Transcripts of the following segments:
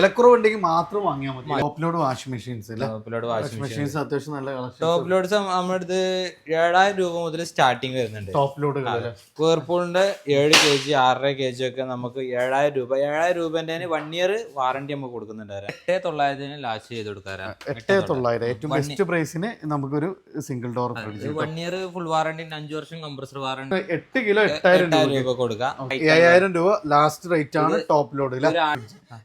വിലക്കുറവ് ഉണ്ടെങ്കിൽ മാത്രം വാങ്ങിയാൽ മതി. ടോപ്പ് ലോഡ് വാഷിംഗ് മെഷീൻസ് ടോപ്പിലോട് വാഷിംഗ് മെഷീൻ മെഷീൻസ് അത്യാവശ്യം നല്ല കളക്ഷൻ ടോപ്പ് ലോഡ്സ് നമ്മുടെ അടുത്ത് ഏഴായിരം രൂപ മുതൽ സ്റ്റാർട്ടിങ് വരുന്നുണ്ട്. ടോപ്പ് ലോഡ് വേർപൂളിന്റെ ഏഴ് കെ ജി ആറര കെ ജി ഒക്കെ നമുക്ക് ഏഴായിരം രൂപ ഏഴായിരം രൂപന്റെ വൺ ഇയർ വാറണ്ടി നമുക്ക് കൊടുക്കുന്നുണ്ട് എട്ടേ തൊള്ളായിരത്തിന് ലാസ്റ്റ് ചെയ്ത് കൊടുക്കാറാണ് എട്ട് തൊള്ളായിരം. ഏറ്റവും ബെസ്റ്റ് പ്രൈസിന് നമുക്കൊരു single door one year full warranty അഞ്ചു വർഷം കംപ്രസർ വാറണ്ടി എട്ട് കിലോ എട്ടായിരം രൂപ കൊടുക്കാം. ഏഴായിരം രൂപ ലാസ്റ്റ് റേറ്റ് ആണ് ടോപ്പ് ലോഡ്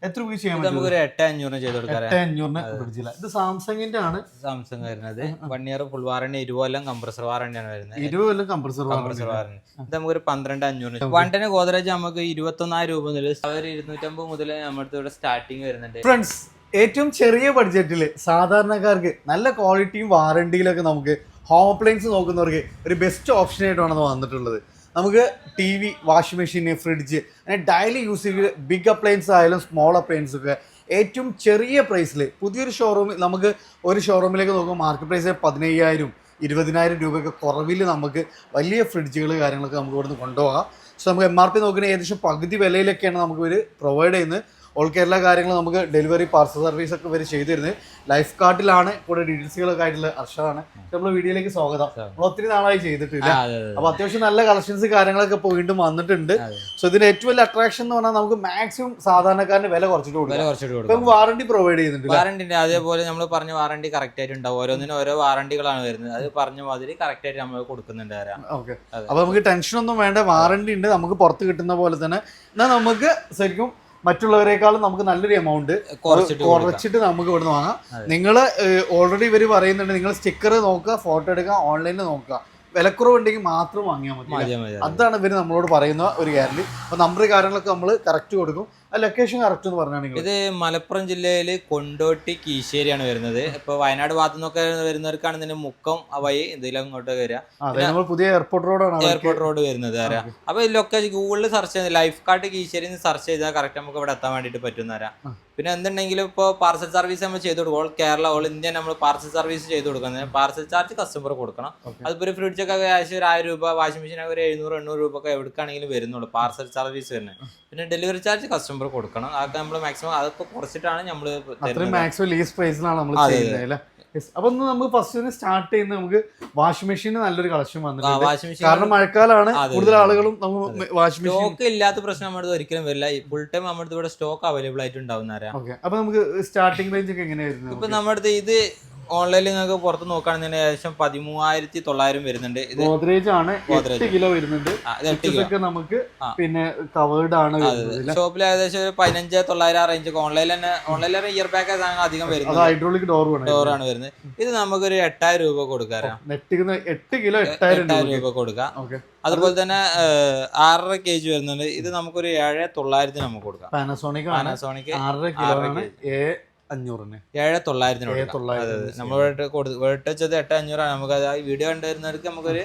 എത്ര രൂപ ചെയ്യാൻ ഇത് പറ്റും നമുക്ക് ഒരു എട്ട് അഞ്ഞൂറിന് ചെയ്ത് കൊടുക്കാറ് എട്ട് അഞ്ഞൂറിന് ഫ്രിഡ്ജില്ല ഇത് സാംസങ്ങിന്റെ ആണ്. സാംസങ് വരുന്നത്. വൺ ഇയർ ഫുൾ വാറണ്ടി ഇരുപത് കൊല്ലം കംപ്രസർ വാറണ്ടിയാണ് വരുന്നത്. ഇരുപത് കൊല്ലം കംപ്രസർ കംപ്രസർ വാറണ്ടി ഇത് നമുക്കൊരു പന്ത്രണ്ട് അഞ്ഞൂറ് വണ്ടിന് ഗോദ്രേജ് നമുക്ക് ഇരുപത്തൊന്നായിരം രൂപ മുതൽ ഒരു ഇരുന്നൂറ്റമ്പത് മുതൽ നമ്മുടെ ഇവിടെ സ്റ്റാർട്ടിങ് വരുന്നുണ്ട്. ഫ്രണ്ട്സ് ഏറ്റവും ചെറിയ ബഡ്ജറ്റിൽ സാധാരണക്കാർക്ക് നല്ല ക്വാളിറ്റിയും വാറണ്ടിയിലൊക്കെ നമുക്ക് ഹോം അപ്ലയൻസ് നോക്കുന്നവർക്ക് ഒരു ബെസ്റ്റ് ഓപ്ഷൻ ആയിട്ടാണ് വന്നിട്ടുള്ളത്. നമുക്ക് T V washing machine fridge അങ്ങനെ ഡെയിലി യൂസ് ചെയ്യുന്ന ബിഗ് അപ്ലയൻസ് ആയാലും സ്മോൾ അപ്ലയൻസ് ഒക്കെ. ഏറ്റവും ചെറിയ പ്രൈസിൽ പുതിയൊരു ഷോറൂമിൽ നമുക്ക് ഒരു ഷോറൂമിലേക്ക് നോക്കുമ്പോൾ മാർക്കറ്റ് പ്രൈസ് പതിനയ്യായിരം ഇരുപതിനായിരം രൂപയൊക്കെ കുറവിൽ നമുക്ക് വലിയ ഫ്രിഡ്ജുകൾ കാര്യങ്ങളൊക്കെ നമുക്ക് ഇവിടുന്ന് കൊണ്ടുപോകാം. സോ നമുക്ക് എം ആർ പി നോക്കുകയാണെങ്കിൽ ഏകദേശം പകുതി വിലയിലൊക്കെയാണ് നമുക്ക് ഇവർ പ്രൊവൈഡ് ചെയ്യുന്നത്. ഓൾ കേരള കാര്യങ്ങൾ നമുക്ക് ഡെലിവറി പാർസൽ സർവീസ് ഒക്കെ ഇവർ ചെയ്തു തരുന്നത് ലൈഫ് കാർഡിലാണ് കൂടെ ഡീറ്റെയിൽസുകളൊക്കെ ആയിട്ടുള്ള അർഷാണ്. നമ്മൾ വീഡിയോയിലേക്ക് സ്വാഗതം. നമ്മൾ ഒത്തിരി നാളായി ചെയ്തിട്ടില്ല. അപ്പൊ അത്യാവശ്യം നല്ല കളക്ഷൻസ് കാര്യങ്ങളൊക്കെ ഇപ്പോൾ വീണ്ടും വന്നിട്ടുണ്ട്. സോ ഇതിന് ഏറ്റവും വലിയ അട്രാക്ഷൻ എന്ന് പറഞ്ഞാൽ നമുക്ക് മാക്സിമം സാധാരണക്കാരന് വില കുറച്ചിട്ട് കൊടുക്കാം. ഇപ്പൊ വാറണ്ടി പ്രൊവൈഡ് ചെയ്യുന്നുണ്ട് വാറണ്ടി വാറണ്ടിന്റെ അതേപോലെ നമ്മൾ പറഞ്ഞ വാറണ്ടി കറക്റ്റ് ആയിട്ട് ഉണ്ടാവും. ഓരോന്നിനും ഓരോ വാറണ്ടികളാണ് വരുന്നത്. അത് പറഞ്ഞ മാതിരി കറക്റ്റ് ആയിട്ട് നമ്മൾ കൊടുക്കുന്നുണ്ട് ഓക്കെ അപ്പൊ നമുക്ക് ടെൻഷൻ ഒന്നും വേണ്ട. വാറണ്ടി ഉണ്ട്. നമുക്ക് പുറത്ത് കിട്ടുന്ന പോലെ തന്നെ. എന്നാൽ നമുക്ക് ശരിക്കും മറ്റുള്ളവരെക്കാളും നമുക്ക് നല്ലൊരു എമൗണ്ട് കുറച്ചിട്ട് കുറച്ചിട്ട് നമുക്ക് ഇവിടുന്ന് വാങ്ങാം. നിങ്ങൾ ഓൾറെഡി ഇവർ പറയുന്നുണ്ട് നിങ്ങൾ സ്റ്റിക്കർ നോക്കുക ഫോട്ടോ എടുക്കുക ഓൺലൈനിൽ നോക്കുക. വിലക്കുറവ് ഉണ്ടെങ്കിൽ മാത്രം വാങ്ങിയാൽ മതി അതാണ് ഇവർ നമ്മളോട് പറയുന്ന ഒരു ഗ്യാരണ്ടി അപ്പോൾ നമ്പർ കാര്യങ്ങളൊക്കെ നമ്മൾ കറക്റ്റ് കൊടുക്കും. ലൊക്കേഷൻ കറക്റ്റ് എന്ന് പറഞ്ഞാണെങ്കിൽ ഇത് മലപ്പുറം ജില്ലയിൽ കൊണ്ടോട്ടി കീശേരിയാണ് വരുന്നത്. ഇപ്പൊ വയനാട് ഭാഗത്തു നിന്നൊക്കെ വരുന്നവർക്കാണ് ഇതിന്റെ മുക്കം വഴി ഇതിലും അങ്ങോട്ട് വരിക. പുതിയ എയർപോർട്ട് റോഡാണ് എയർപോർട്ട് റോഡ് വരുന്നത് തരാം അപ്പൊ ലൊക്കേഷൻ ഗൂഗിളിൽ സെർച്ച് ചെയ്ത് ലൈഫ് കാർഡ് കീശ്ശേരി സെർച്ച് ചെയ്താൽ കറക്റ്റ് നമുക്ക് ഇവിടെ എത്താൻ വേണ്ടിട്ട് പറ്റും തരാം. പിന്നെ എന്തുണ്ടെങ്കിലും ഇപ്പോൾ പാർസൽ സർവീസ് നമ്മൾ ചെയ്ത് കൊടുക്കും. ഓൾ കേരള ഓൾ ഇന്ത്യ നമ്മൾ പാർസൽ സർവീസ് ചെയ്ത് കൊടുക്കുന്നത്. പാർസൽ ചാർജ് കസ്റ്റമർ കൊടുക്കണം. അതിപ്പോൾ ഒരു ഫ്രിഡ്ജൊക്കെ ഏകദേശം ഒരു ആയിരം രൂപ വാഷിംഗ് മെഷീൻ ഒരു എഴുന്നൂറ് എണ്ണൂറ് രൂപ ഒക്കെ എവിടേക്കാണെങ്കിലും വരുന്നുള്ളൂ പാർസൽ സർവീസ് വരുന്നത്. പിന്നെ ഡെലിവറി ചാർജ് കസ്റ്റമർ കൊടുക്കണം. അതൊക്കെ നമ്മൾ മാക്സിമം അതൊക്കെ കുറച്ചിട്ടാണ് നമ്മൾ അത്രയും മാക്സിമം ലീസ് പ്രൈസിലാണ് നമ്മൾ ചെയ്യുന്നത്. അപ്പൊ ഒന്ന് നമുക്ക് ഫസ്റ്റ് സ്റ്റാർട്ട് ചെയ്യുന്ന നമുക്ക് വാഷിംഗ് മെഷീന് നല്ലൊരു കളക്ഷൻ വന്നിട്ടുണ്ട്. കാരണം മഴക്കാലാണ് കൂടുതൽ ആളുകളും വാഷിംഗ് മെഷീൻ സ്റ്റോക്ക് ഇല്ലാത്ത പ്രശ്നം നമ്മുടെ ഒരിക്കലും വരില്ല. ഫുൾ ടൈം നമ്മുടെ ഇവിടെ സ്റ്റോക്ക് അവൈലബിൾ ആയിട്ട് ഉണ്ടാവുന്നവരാ ഓക്കെ അപ്പൊ നമുക്ക് സ്റ്റാർട്ടിംഗ് റേഞ്ച് ഒക്കെ എങ്ങനെയായിരുന്നു ഇപ്പൊ നമ്മുടെ ഇത് ഓൺലൈനിൽ നിങ്ങൾക്ക് പുറത്ത് നോക്കുകയാണെന്നുണ്ടെങ്കിൽ ഏകദേശം പതിമൂവായിരത്തി തൊള്ളായിരം വരുന്നുണ്ട്. ഇത് ഗോദ്രേജ് ആണ്. എട്ട് കിലോ വരുന്നുണ്ട്. നമുക്ക് പിന്നെ കവേർഡ് ആണ് ഷോപ്പിൽ ഏകദേശം ഒരു പതിനഞ്ച് തൊള്ളായിരം ആ റേഞ്ച് ഓൺലൈനിൽ തന്നെ ഓൺലൈനിൽ തന്നെ ഇയർ പാക്ക് സാധനങ്ങൾ അധികം വരുന്നത് ഹൈഡ്രോളിക് ഡോർ ഡോർ ആണ് വരുന്നത്. ഇത് നമുക്കൊരു എട്ടായിരം രൂപ കൊടുക്കാറാ നെറ്റ് എട്ട് കിലോ എട്ടായിരം രൂപ കൊടുക്കാം. അതുപോലെ തന്നെ ആറര കെ ജി വരുന്നുണ്ട്. ഇത് നമുക്കൊരു ഏഴ് തൊള്ളായിരത്തിന് നമുക്ക് കൊടുക്കാം. പാനസോണിക് പാനസോണിക് ആറര കിലോ അഞ്ഞൂറിന്. ഏഴ് തൊള്ളായിരത്തിന് ഏ കൊടുക്കാം തൊള്ളായിരത്തിന് നമ്മൾ വേട്ട് വെച്ചത് എട്ട് അഞ്ഞൂറാണ് നമുക്ക് അത് വീഡിയോ കണ്ടുവരുന്നവർക്ക് നമുക്കൊരു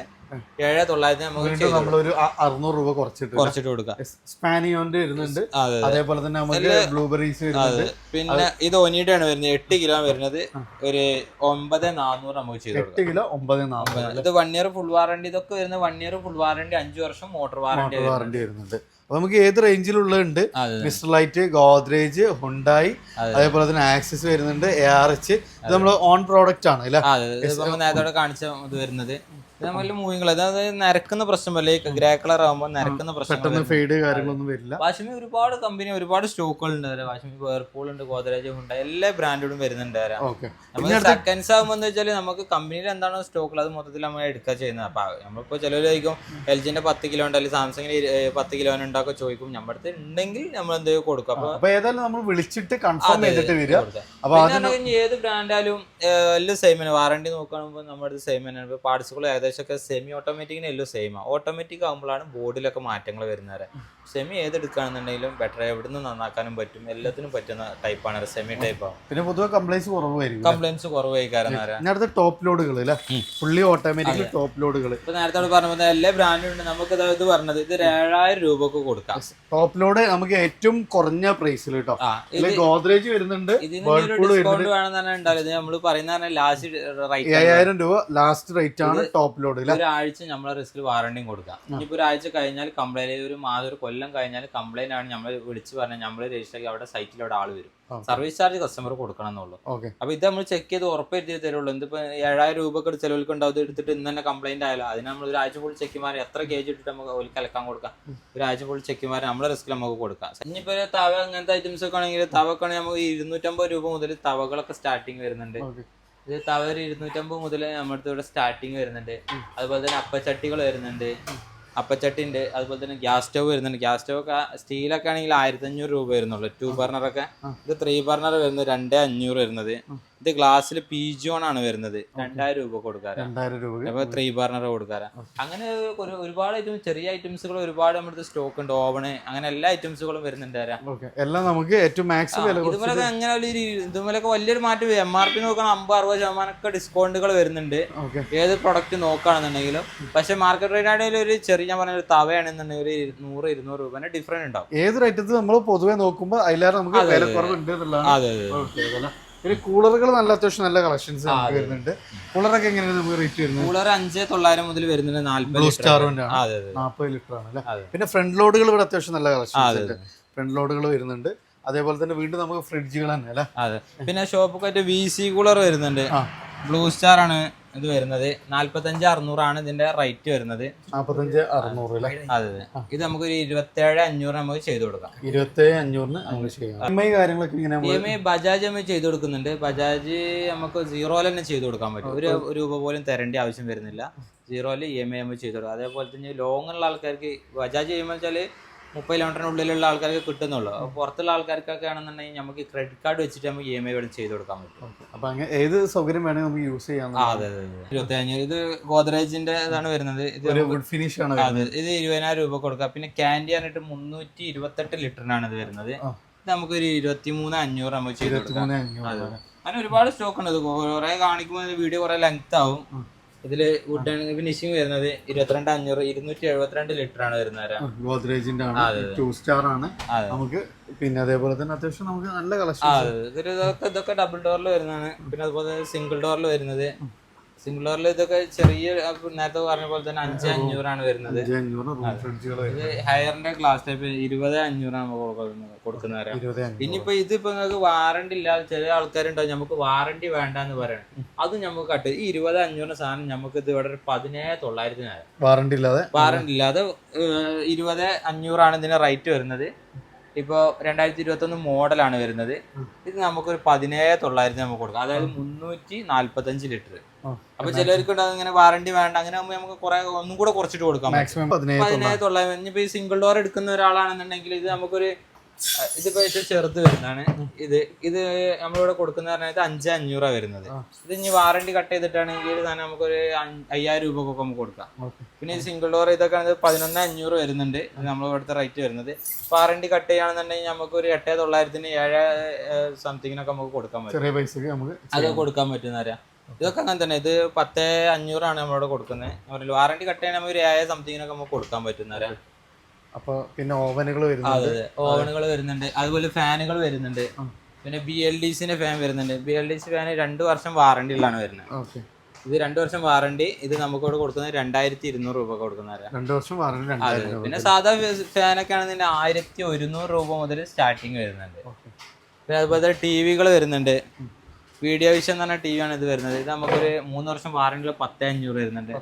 ഏഴ് തൊള്ളായിരത്തിന് നമുക്ക് നമ്മളൊരു അറുന്നൂറ് രൂപ കുറച്ചിട്ട് കുറച്ചിട്ട് കൊടുക്കാം. സ്പാനിയോന്റെ വരുന്നുണ്ട്. അതേപോലെ തന്നെ നമുക്ക് ബ്ലൂബെറീസ് വരുന്നുണ്ട്. പിന്നെ ഇത് ഒനിയുടെ ആണ് വരുന്നത്. എട്ട് കിലോ വരുന്നത്. ഒരു ഒമ്പത് നാനൂറ് നമുക്ക് ചെയ്ത് എട്ട് കിലോ ഒമ്പത് നാൽപ്പത് ഇത് വൺ ഇയർ ഫുൾ വാറണ്ടി ഇതൊക്കെ വരുന്നത് വൺ ഇയർ ഫുൾ വാറണ്ടി അഞ്ചു വർഷം മോട്ടോർ വാറണ്ടി വാറണ്ടി വരുന്നുണ്ട്. നമുക്ക് ഏത് റേഞ്ചിലുള്ളതുണ്ട് മിസ്റ്റർ ലൈറ്റ് ഗോദ്രേജ് ഹുണ്ടായി അതെ. അതേപോലെ തന്നെ ആക്സിസ് വരുന്നുണ്ട് എ ആർ എച്ച് ഇത് നമ്മൾ ഓൺ പ്രോഡക്റ്റ് ആണ് അല്ലേ? കാണിച്ച ഇത് വരുന്നത്. ഇത് നമ്മൾ മൂവിങ്ങൾ അതായത് നിരക്കുന്ന പ്രശ്നമല്ല ഈ ഗ്രേ കളർ ആകുമ്പോൾ നിരക്കുന്ന പെട്ടെന്ന് പ്രശ്നം ഫെയ്ഡ് കാര്യങ്ങളൊന്നും വരില്ല. വാഷിമി ഒരുപാട് കമ്പനി ഒരുപാട് സ്റ്റോക്കുകൾ ഉണ്ട് വാഷിമി വേർപൂൾ ഉണ്ട് ഗോദ്രേജ് ഉണ്ട് എല്ലാ ബ്രാൻഡുകളും വരുന്നുണ്ട് വരാം ഓക്കെ നമ്മൾ സെക്കൻഡ്സ് ആകുമ്പോൾ എന്ന് വെച്ചാൽ നമുക്ക് കമ്പനിയിൽ എന്താണോ സ്റ്റോക്ക് അത് മൊത്തത്തിൽ നമ്മൾ എടുക്കുക ചെയ്യുന്നത്. അപ്പൊ നമ്മളിപ്പോൾ ചിലവരായിരിക്കും എൽ ജിന്റെ പത്ത് കിലോ ഉണ്ട് അല്ലെങ്കിൽ സാംസങ്ങിന് പത്ത് കിലോ ഉണ്ടാക്കുക ചോദിക്കും. നമ്മുടെ അടുത്ത് ഉണ്ടെങ്കിൽ നമ്മൾ എന്ത് കൊടുക്കും. അപ്പൊ അപ്പൊ ഏതായാലും നമ്മൾ വിളിച്ചിട്ട് കൺഫേം ചെയ്തിട്ട് വരിക. അപ്പൊ പിന്നെ അതിന് ഏത് ബ്രാൻഡായാലും എല്ലാം സെയിം തന്നെ. വാറണ്ടി നോക്കുകയാണെങ്കിൽ നമ്മുടെ അടുത്ത് സെയിം ഇപ്പോൾ പാർട്സുകൾ ഏകദേശം ഒക്കെ സെമി ഓട്ടോമാറ്റിക്കിനെല്ലാം ആണ് ഓട്ടോമാറ്റിക് ആകുമ്പോഴാണ് ബോർഡിലൊക്കെ മാറ്റങ്ങൾ വരുന്നത്. സെമി ഏത് എടുക്കുകയാണെന്നുണ്ടെങ്കിലും ബെറ്റർ എവിടുന്ന് നന്നാക്കാനും പറ്റും. എല്ലാത്തിനും പറ്റുന്ന ടൈപ്പാണ് സെമി ടൈപ്പ് ആണ് പിന്നെ പൊതുവെ കംപ്ലൈൻസ് കുറവായിരിക്കും കംപ്ലൈൻസ് കുറവായി കാരണം അടുത്ത ടോപ്പ് ലോഡുകൾ അല്ലേ? ഫുള്ളി ഓട്ടോമാറ്റിക് ടോപ്പ് ലോഡുകൾ ഇപ്പൊ നേരത്തെ പറഞ്ഞ എല്ലാ ബ്രാൻഡും ഉണ്ട്. നമുക്ക് ഇത് പറഞ്ഞത് ഇത് ഏഴായിരം രൂപക്ക് കൊടുക്കാം. ടോപ്പ് ലോഡ് നമുക്ക് ഏറ്റവും കുറഞ്ഞ പ്രൈസിൽ കേട്ടോ ഗോദ്രേജ് വരുന്നുണ്ട് ഡിസ്കൗണ്ട് വേണമെന്നാണ് ഉണ്ടാവില്ല ഇത് നമ്മൾ പറയുന്ന ലാസ്റ്റ് റൈറ്റ് ഏഴായിരം രൂപ ലാസ്റ്റ് റേറ്റ് ആണ് ടോപ്പ് ലോഡ് ഒരാഴ്ച നമ്മളെ റിസ്കിൽ വാറണ്ടിയും കൊടുക്കാം. ഇനിയിപ്പോ ഒരാഴ്ച കഴിഞ്ഞാൽ കംപ്ലൈന്റ് ഒരു മാസം ഒരു കൊല്ലം കൊല്ലം കഴിഞ്ഞാൽ കംപ്ലൈന്റ് ആണ്. നമ്മൾ വിളിച്ച് പറഞ്ഞാൽ നമ്മൾ രജിസ്റ്റർ ആക്കി അവിടെ സൈറ്റിൽ അവിടെ ആൾ വരും. സർവീസ് ചാർജ് കസ്റ്റമർ കൊടുക്കണം എന്നുള്ളൂ അപ്പൊ ഇത് നമ്മൾ ചെക്ക് ചെയ്ത് ഉറപ്പായിട്ട് തരുള്ളൂ. എന്തിപ്പോ ഏഴായിരം രൂപക്ക് ചെലവിൽക്ക് ഉണ്ടാവും എടുത്തിട്ട് ഇന്ന് തന്നെ കംപ്ലൈന്റ് ആയാലും? അതിന് നമ്മൾ ഒരു ഒരാഴ്ച ചെക്ക് ചെക്കിമാർ എത്ര കെ ജി ഇട്ടിട്ട് നമുക്ക് ഒരു കലക്കാൻ കൊടുക്കാം. ഒരാഴ്ച ചെക്ക് ചെക്കിമാർ നമ്മളെ റിസ്ക് നമുക്ക് കൊടുക്കാം. ഇനിയിപ്പോ ഒരു തവ അങ്ങനത്തെ ഐറ്റംസ് ഒക്കെ ആണെങ്കിൽ തവക്ക് ആണെങ്കിൽ നമുക്ക് ഇരുന്നൂറ്റമ്പത് രൂപ മുതൽ തവകളൊക്കെ സ്റ്റാർട്ടിങ് വരുന്നുണ്ട്. ഇത് തവ ഒരു ഇരുന്നൂറ്റമ്പത് മുതൽ നമ്മുടെ അടുത്ത് ഇവിടെ സ്റ്റാർട്ടിങ് വരുന്നുണ്ട്. അതുപോലെ തന്നെ അപ്പച്ചട്ടികൾ വരുന്നുണ്ട്. അപ്പച്ചട്ടി ഉണ്ട് അതുപോലെ തന്നെ ഗ്യാസ് സ്റ്റവ് വരുന്നുണ്ട്. ഗ്യാസ് സ്റ്റവ് ഒക്കെ സ്റ്റീലൊക്കെ ആണെങ്കിൽ ആയിരത്തി അഞ്ഞൂറ് രൂപ വരുന്നുള്ളൂ. ടു ബർണറൊക്കെ ഇത് ത്രീ ബർണർ വരുന്നത് രണ്ടേ അഞ്ഞൂറ് വരുന്നത്. ഇത് ഗ്ലാസ്സിൽ പി ജോൺ ആണ് വരുന്നത്. രണ്ടായിരം രൂപ കൊടുക്കാറ് രണ്ടായിരം രൂപ അപ്പൊ ത്രീ ബർണർ കൊടുക്കാറ് അങ്ങനെ ഒരു ഒരുപാട് ഐറ്റംസ് ചെറിയ ഐറ്റംസുകൾ ഒരുപാട് നമ്മുടെ സ്റ്റോക്ക് ഉണ്ട്. ഓവണ് അങ്ങനെ എല്ലാ ഐറ്റംസുകളും വരുന്നുണ്ട് അങ്ങനെ എല്ലാം നമുക്ക് ഏറ്റവും ഇതുപോലൊക്കെ എങ്ങനെ ഒരു ഇതുപോലൊക്കെ വലിയൊരു മാറ്റം എം ആർ പി നോക്കണം അമ്പത് അറുപത് ശതമാനം ഒക്കെ ഡിസ്കൗണ്ടുകൾ വരുന്നുണ്ട്. ഏത് പ്രൊഡക്റ്റ് നോക്കുകയാണെന്നുണ്ടെങ്കിലും. പക്ഷെ മാർക്കറ്റ് റേറ്റ് ആണെങ്കിൽ ഒരു ചെറിയ ഞാൻ പറഞ്ഞ ഒരു തവയാണെന്നുണ്ടെങ്കിൽ ഒരു നൂറ് ഇരുന്നൂറ് രൂപേന്റെ ഡിഫറന്റ് ഉണ്ടാവും. ഏതൊരു ഐറ്റത്തിൽ നമ്മൾ പൊതുവെ നോക്കുമ്പോൾ അതിലേറെ നമുക്ക് അതെ, വില അതെ. അതെ. പിന്നെ കൂളറുകൾ നല്ല അത്യാവശ്യം നല്ല കളക്ഷൻസ് വരുന്നുണ്ട്. കൂളറൊക്കെ എങ്ങനെയാണ് നമുക്ക് റേറ്റ് വരുന്നത്? കൂളർ അഞ്ച് തൊള്ളായിരം മുതൽ വരുന്നുണ്ട് നാല്പത് സ്റ്റാറിന്റെ നാൽപ്പത് ലിറ്റർ ആണ് അല്ലേ? പിന്നെ ഫ്രണ്ട് ലോഡുകൾ ഇവിടെ അത്യാവശ്യം നല്ല കളക്ഷൻസ് ഉണ്ട്. ഫ്രണ്ട് ലോഡുകൾ വരുന്നുണ്ട്. അതേപോലെ തന്നെ വീണ്ടും നമുക്ക് ഫ്രിഡ്ജുകൾ തന്നെ അല്ലേ? അതെ. പിന്നെ ഷോപ്പൊക്കെ ആയിട്ട് വി സി കൂളർ വരുന്നുണ്ട്. ബ്ലൂ സ്റ്റാർ ആണ്. ഇത് വരുന്നത് നാല്പത്തഞ്ച് അറുന്നൂറാണ് ഇതിന്റെ റേറ്റ് വരുന്നത്. നാല്പത്തഞ്ച് അറുന്നൂറ് അല്ലേ? അതെ അതെ. ഇത് നമുക്ക് ഒരു ഇരുപത്തേഴ് അഞ്ഞൂറ് നമുക്ക് ചെയ്തു കൊടുക്കാം. ഇരുപത്തി അഞ്ഞൂറിന് നമുക്ക് ചെയ്യാം. കാര്യങ്ങളൊക്കെ ഇങ്ങനെ ഇ എം ഐ ബജാജ് നമ്മൾ ചെയ്തു കൊടുക്കുന്നുണ്ട്. ബജാജ് നമുക്ക് സീറോയിൽ തന്നെ ചെയ്തു കൊടുക്കാൻ പറ്റും. ഒരു രൂപ പോലും തരേണ്ട ആവശ്യം വരുന്നില്ല. സീറോയിൽ ഇ എം ഐ നമ്മൾ ചെയ്ത് കൊടുക്കാം. അതേപോലെ തന്നെ ലോങ്ങുള്ള ആൾക്കാർക്ക് ബജാജ് ചെയ്യുമ്പോൾ വെച്ചാൽ മുപ്പത് കിലോമീറ്ററിനുള്ളിലുള്ള ആൾക്കാർക്ക് കിട്ടുന്നുള്ളൂ. പുറത്തുള്ള ആൾക്കാർക്കൊക്കെ ആണെന്നുണ്ടെങ്കിൽ നമുക്ക് ക്രെഡിറ്റ് കാർഡ് വെച്ചിട്ട് നമുക്ക് ഇ എം ഐ വേണം ചെയ്ത് കൊടുക്കാൻ പറ്റും. അപ്പൊ ഏത് സൗകര്യം വേണമെങ്കിൽ നമുക്ക് യൂസ് ചെയ്യാം അതെ അതെ അതെ. ഇരുപത്തി അഞ്ഞൂറ് ഇത് ഗോദ്രേജിന്റെ ഇതാണ് വരുന്നത്. ഇത് ഫിനിഷ് ആണ് അതെ ഇത് ഇരുപതിനായിരം രൂപ കൊടുക്കുക. പിന്നെ ക്യാൻഡി പറഞ്ഞിട്ട് മുന്നൂറ്റി ഇരുപത്തെട്ട് ലിറ്ററിനാണ് ഇത് വരുന്നത്. ഇത് നമുക്ക് ഒരു ഇരുപത്തി മൂന്ന് അഞ്ഞൂറ് നമുക്ക് ചെയ്ത് കൊടുക്കാം. അങ്ങനെ ഒരുപാട് സ്റ്റോക്ക് ഉണ്ട്. ഇത് കുറെ കാണിക്കുമ്പോൾ വീഡിയോ കുറെ ലെങ്ത് ആവും. ഇതിൽ വുഡ് ഫിനിഷിംഗ് വരുന്നത് ഇരുപത്തിരണ്ട് അഞ്ഞൂറ് ഇരുന്നൂറ്റി എഴുപത്തിരണ്ട് ലിറ്റർ ആണ് വരുന്നത് ഗോദ്രേജിന്റെ ആണ്. ടു സ്റ്റാർ ആണ്. നമുക്ക് പിന്നെ അതേപോലെ തന്നെ അത്യാവശ്യം നമുക്ക് നല്ല കളക്ഷൻ ഇതൊക്കെ ഇതൊക്കെ ഡബിൾ ഡോറിൽ വരുന്നതാണ്. പിന്നെ അതുപോലെ സിംഗിൾ ഡോറിൽ വരുന്നത് സിംഗിൾ ഡോറിൽ ഇതൊക്കെ ചെറിയ നേരത്തെ പറഞ്ഞ പോലെ തന്നെ അഞ്ച് അഞ്ഞൂറാണ് വരുന്നത്. ഇത് ഹയറിന്റെ ക്ലാസ് ടൈപ്പ് ഇരുപത് അഞ്ഞൂറാണ് നമുക്ക് കൊടുക്കുന്നത് ഇനിയിപ്പോ ഇതിപ്പോ നിങ്ങൾക്ക് വാറണ്ടി ഇല്ലാതെ ചില ആൾക്കാരുണ്ടാവും നമുക്ക് വാറണ്ടി വേണ്ടെന്ന് പറയണം. അത് നമുക്ക് കട്ട് ഈ ഇരുപത് അഞ്ഞൂറിന് സാധനം നമുക്ക് ഇത് ഇവിടെ ഒരു പതിനേഴ് തൊള്ളായിരത്തിനായിരം. വാറണ്ടി ഇല്ലാതെ? വാറണ്ടി ഇല്ലാതെ ഇരുപത് അഞ്ഞൂറാണ് ഇതിന്റെ റേറ്റ് വരുന്നത്. ഇപ്പൊ രണ്ടായിരത്തി ഇരുപത്തി ഒന്ന് മോഡലാണ് വരുന്നത്. ഇത് നമുക്കൊരു പതിനേഴ് തൊള്ളായിരത്തി നമുക്ക് കൊടുക്കാം. അതായത് മുന്നൂറ്റി നാല്പത്തഞ്ച് ലിറ്റർ. അപ്പൊ ചിലർക്ക് ഇങ്ങനെ വാറണ്ടി വേണ്ട. അങ്ങനെ ആകുമ്പോൾ നമുക്ക് കുറെ ഒന്നും കൂടെ കുറച്ചിട്ട് കൊടുക്കാം പതിനേഴ് തൊള്ളായിരം. ഇനിയിപ്പോ ഈ സിംഗിൾ ഡോർ എടുക്കുന്ന ഒരാളാണെന്നുണ്ടെങ്കിൽ ഇത് നമുക്കൊരു ഇതിപ്പോ ഏറ്റവും ചെറുത് വരുന്നതാണ്. ഇത് ഇത് നമ്മളിവിടെ കൊടുക്കുന്ന പറഞ്ഞാൽ അഞ്ച് അഞ്ഞൂറാ വരുന്നത്. ഇത് ഇനി വാറണ്ടി കട്ട് ചെയ്തിട്ടാണെങ്കിൽ തന്നെ നമുക്കൊരു അയ്യായിരം രൂപക്കൊക്കെ നമുക്ക് കൊടുക്കാം. പിന്നെ ഈ സിംഗിൾ ഡോർ ഇതൊക്കെ ആണെങ്കിൽ പതിനൊന്ന് അഞ്ഞൂറ് വരുന്നുണ്ട്. നമ്മളിവിടുത്തെ നമ്മൾ ഇവിടുത്തെ റേറ്റ് വരുന്നത് വാറണ്ടി കട്ട് ചെയ്യുകയാണെന്നുണ്ടെങ്കിൽ നമുക്ക് ഒരു എട്ടേ തൊള്ളായിരത്തിന് ഏഴ് സംതിങ്ങിനൊക്കെ നമുക്ക് കൊടുക്കാൻ പറ്റും. അത് കൊടുക്കാൻ പറ്റുന്നവരാ ഇതൊക്കെ അങ്ങനെ തന്നെ. ഇത് പത്തേ അഞ്ഞൂറാണ് നമ്മളിവിടെ കൊടുക്കുന്നത്. വാറണ്ടി കട്ട് ചെയ്യണമെങ്കിൽ ഒരു ഏഴ് സംതിങ്ങിനൊക്കെ നമുക്ക് കൊടുക്കാൻ പറ്റുന്നവരാ അപ്പൊ പിന്നെ ഓവനുകൾ വരുന്നുണ്ട്. ഓവനുകൾ വരുന്നുണ്ട്. അതുപോലെ ഫാനുകൾ വരുന്നുണ്ട്. പിന്നെ ബി എൽ ഡി സിന്റെ ഫാൻ വരുന്നുണ്ട്. B L D C fan രണ്ട് വർഷം വാറണ്ടിയിലാണ് വരുന്നത്. ഇത് രണ്ട് വർഷം വാറണ്ടി ഇത് നമുക്ക് ഇവിടെ കൊടുക്കുന്നത് രണ്ടായിരത്തി ഇരുന്നൂറ് രൂപ കൊടുക്കുന്ന രണ്ട് വർഷം വാറണ്ടി പിന്നെ സാധാ ഫാനൊക്കെ ആണെന്നുണ്ടെങ്കിൽ ആയിരത്തി ഒരുന്നൂറ് രൂപ മുതൽ സ്റ്റാർട്ടിങ് വരുന്നുണ്ട്. പിന്നെ അതുപോലെ ടി വികൾ വരുന്നുണ്ട്. വീഡിയോ വിഷൻ എന്ന് പറഞ്ഞ ടി വി ആണ് ഇത് വരുന്നത്. ഇത് നമുക്കൊരു മൂന്ന് വർഷം വാറണ്ടിയിൽ പത്ത് അഞ്ഞൂറ് വരുന്നുണ്ട്.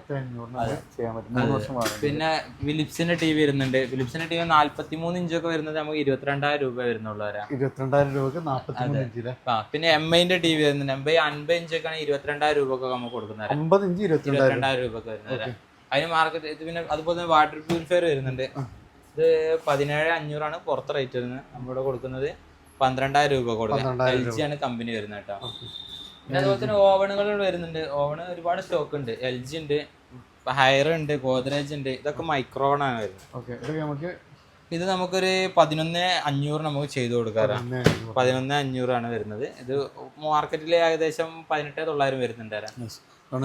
പിന്നെ ഫിലിപ്സിന്റെ ടി വി വരുന്നുണ്ട്. ഫിലിപ്സിന്റെ ടി വി നാല്പത്തി മൂന്ന് ഇഞ്ചൊക്കെ വരുന്നത് നമുക്ക് ഇരുപത്തിരണ്ടായിരം രൂപ ഇരുപത്തിരണ്ടായിരം ആ പിന്നെ എം ഐന്റെ ടി വി വരുന്നുണ്ട്. എം ഐ അൻപത് ഇഞ്ചൊക്കെ ആണ് ഇരുപത്തിരണ്ടായിരം രൂപ ഒക്കെ നമുക്ക് കൊടുക്കുന്നത് അമ്പത് ഇഞ്ച് ഇരുപത്തിരണ്ടായിരം രൂപ. ഒക്കെ വരുന്നത് അതിന് മാർക്കറ്റ് ഇത് പിന്നെ അതുപോലെ തന്നെ വാട്ടർ പ്യൂരിഫയർ വരുന്നുണ്ട്. ഇത് പതിനേഴ് അഞ്ഞൂറാണ് പുറത്ത് റേറ്റ് വരുന്നത്. നമ്മളിവിടെ കൊടുക്കുന്നത്. പന്ത്രണ്ടായിരം രൂപ കൊടുക്കാം എൽ ജി ആണ് കമ്പനി വരുന്നത് കേട്ടോ. പിന്നെ അതുപോലെ തന്നെ ഓവണുകൾ വരുന്നുണ്ട്. ഓവൺ ഒരുപാട് സ്റ്റോക്ക് ഉണ്ട്. എൽ ജി ഉണ്ട് ഹയർ ഉണ്ട് ഗോദ്രേജ് ഉണ്ട്. ഇതൊക്കെ മൈക്രോൺ ആണ് വരുന്നത്. ഇത് നമുക്കൊരു പതിനൊന്ന് അഞ്ഞൂറ് നമുക്ക് ചെയ്തു കൊടുക്കാറാണ്. പതിനൊന്ന് അഞ്ഞൂറാണ് വരുന്നത്. ഇത് മാർക്കറ്റിൽ ഏകദേശം പതിനെട്ട് തൊള്ളായിരം വരുന്നുണ്ട്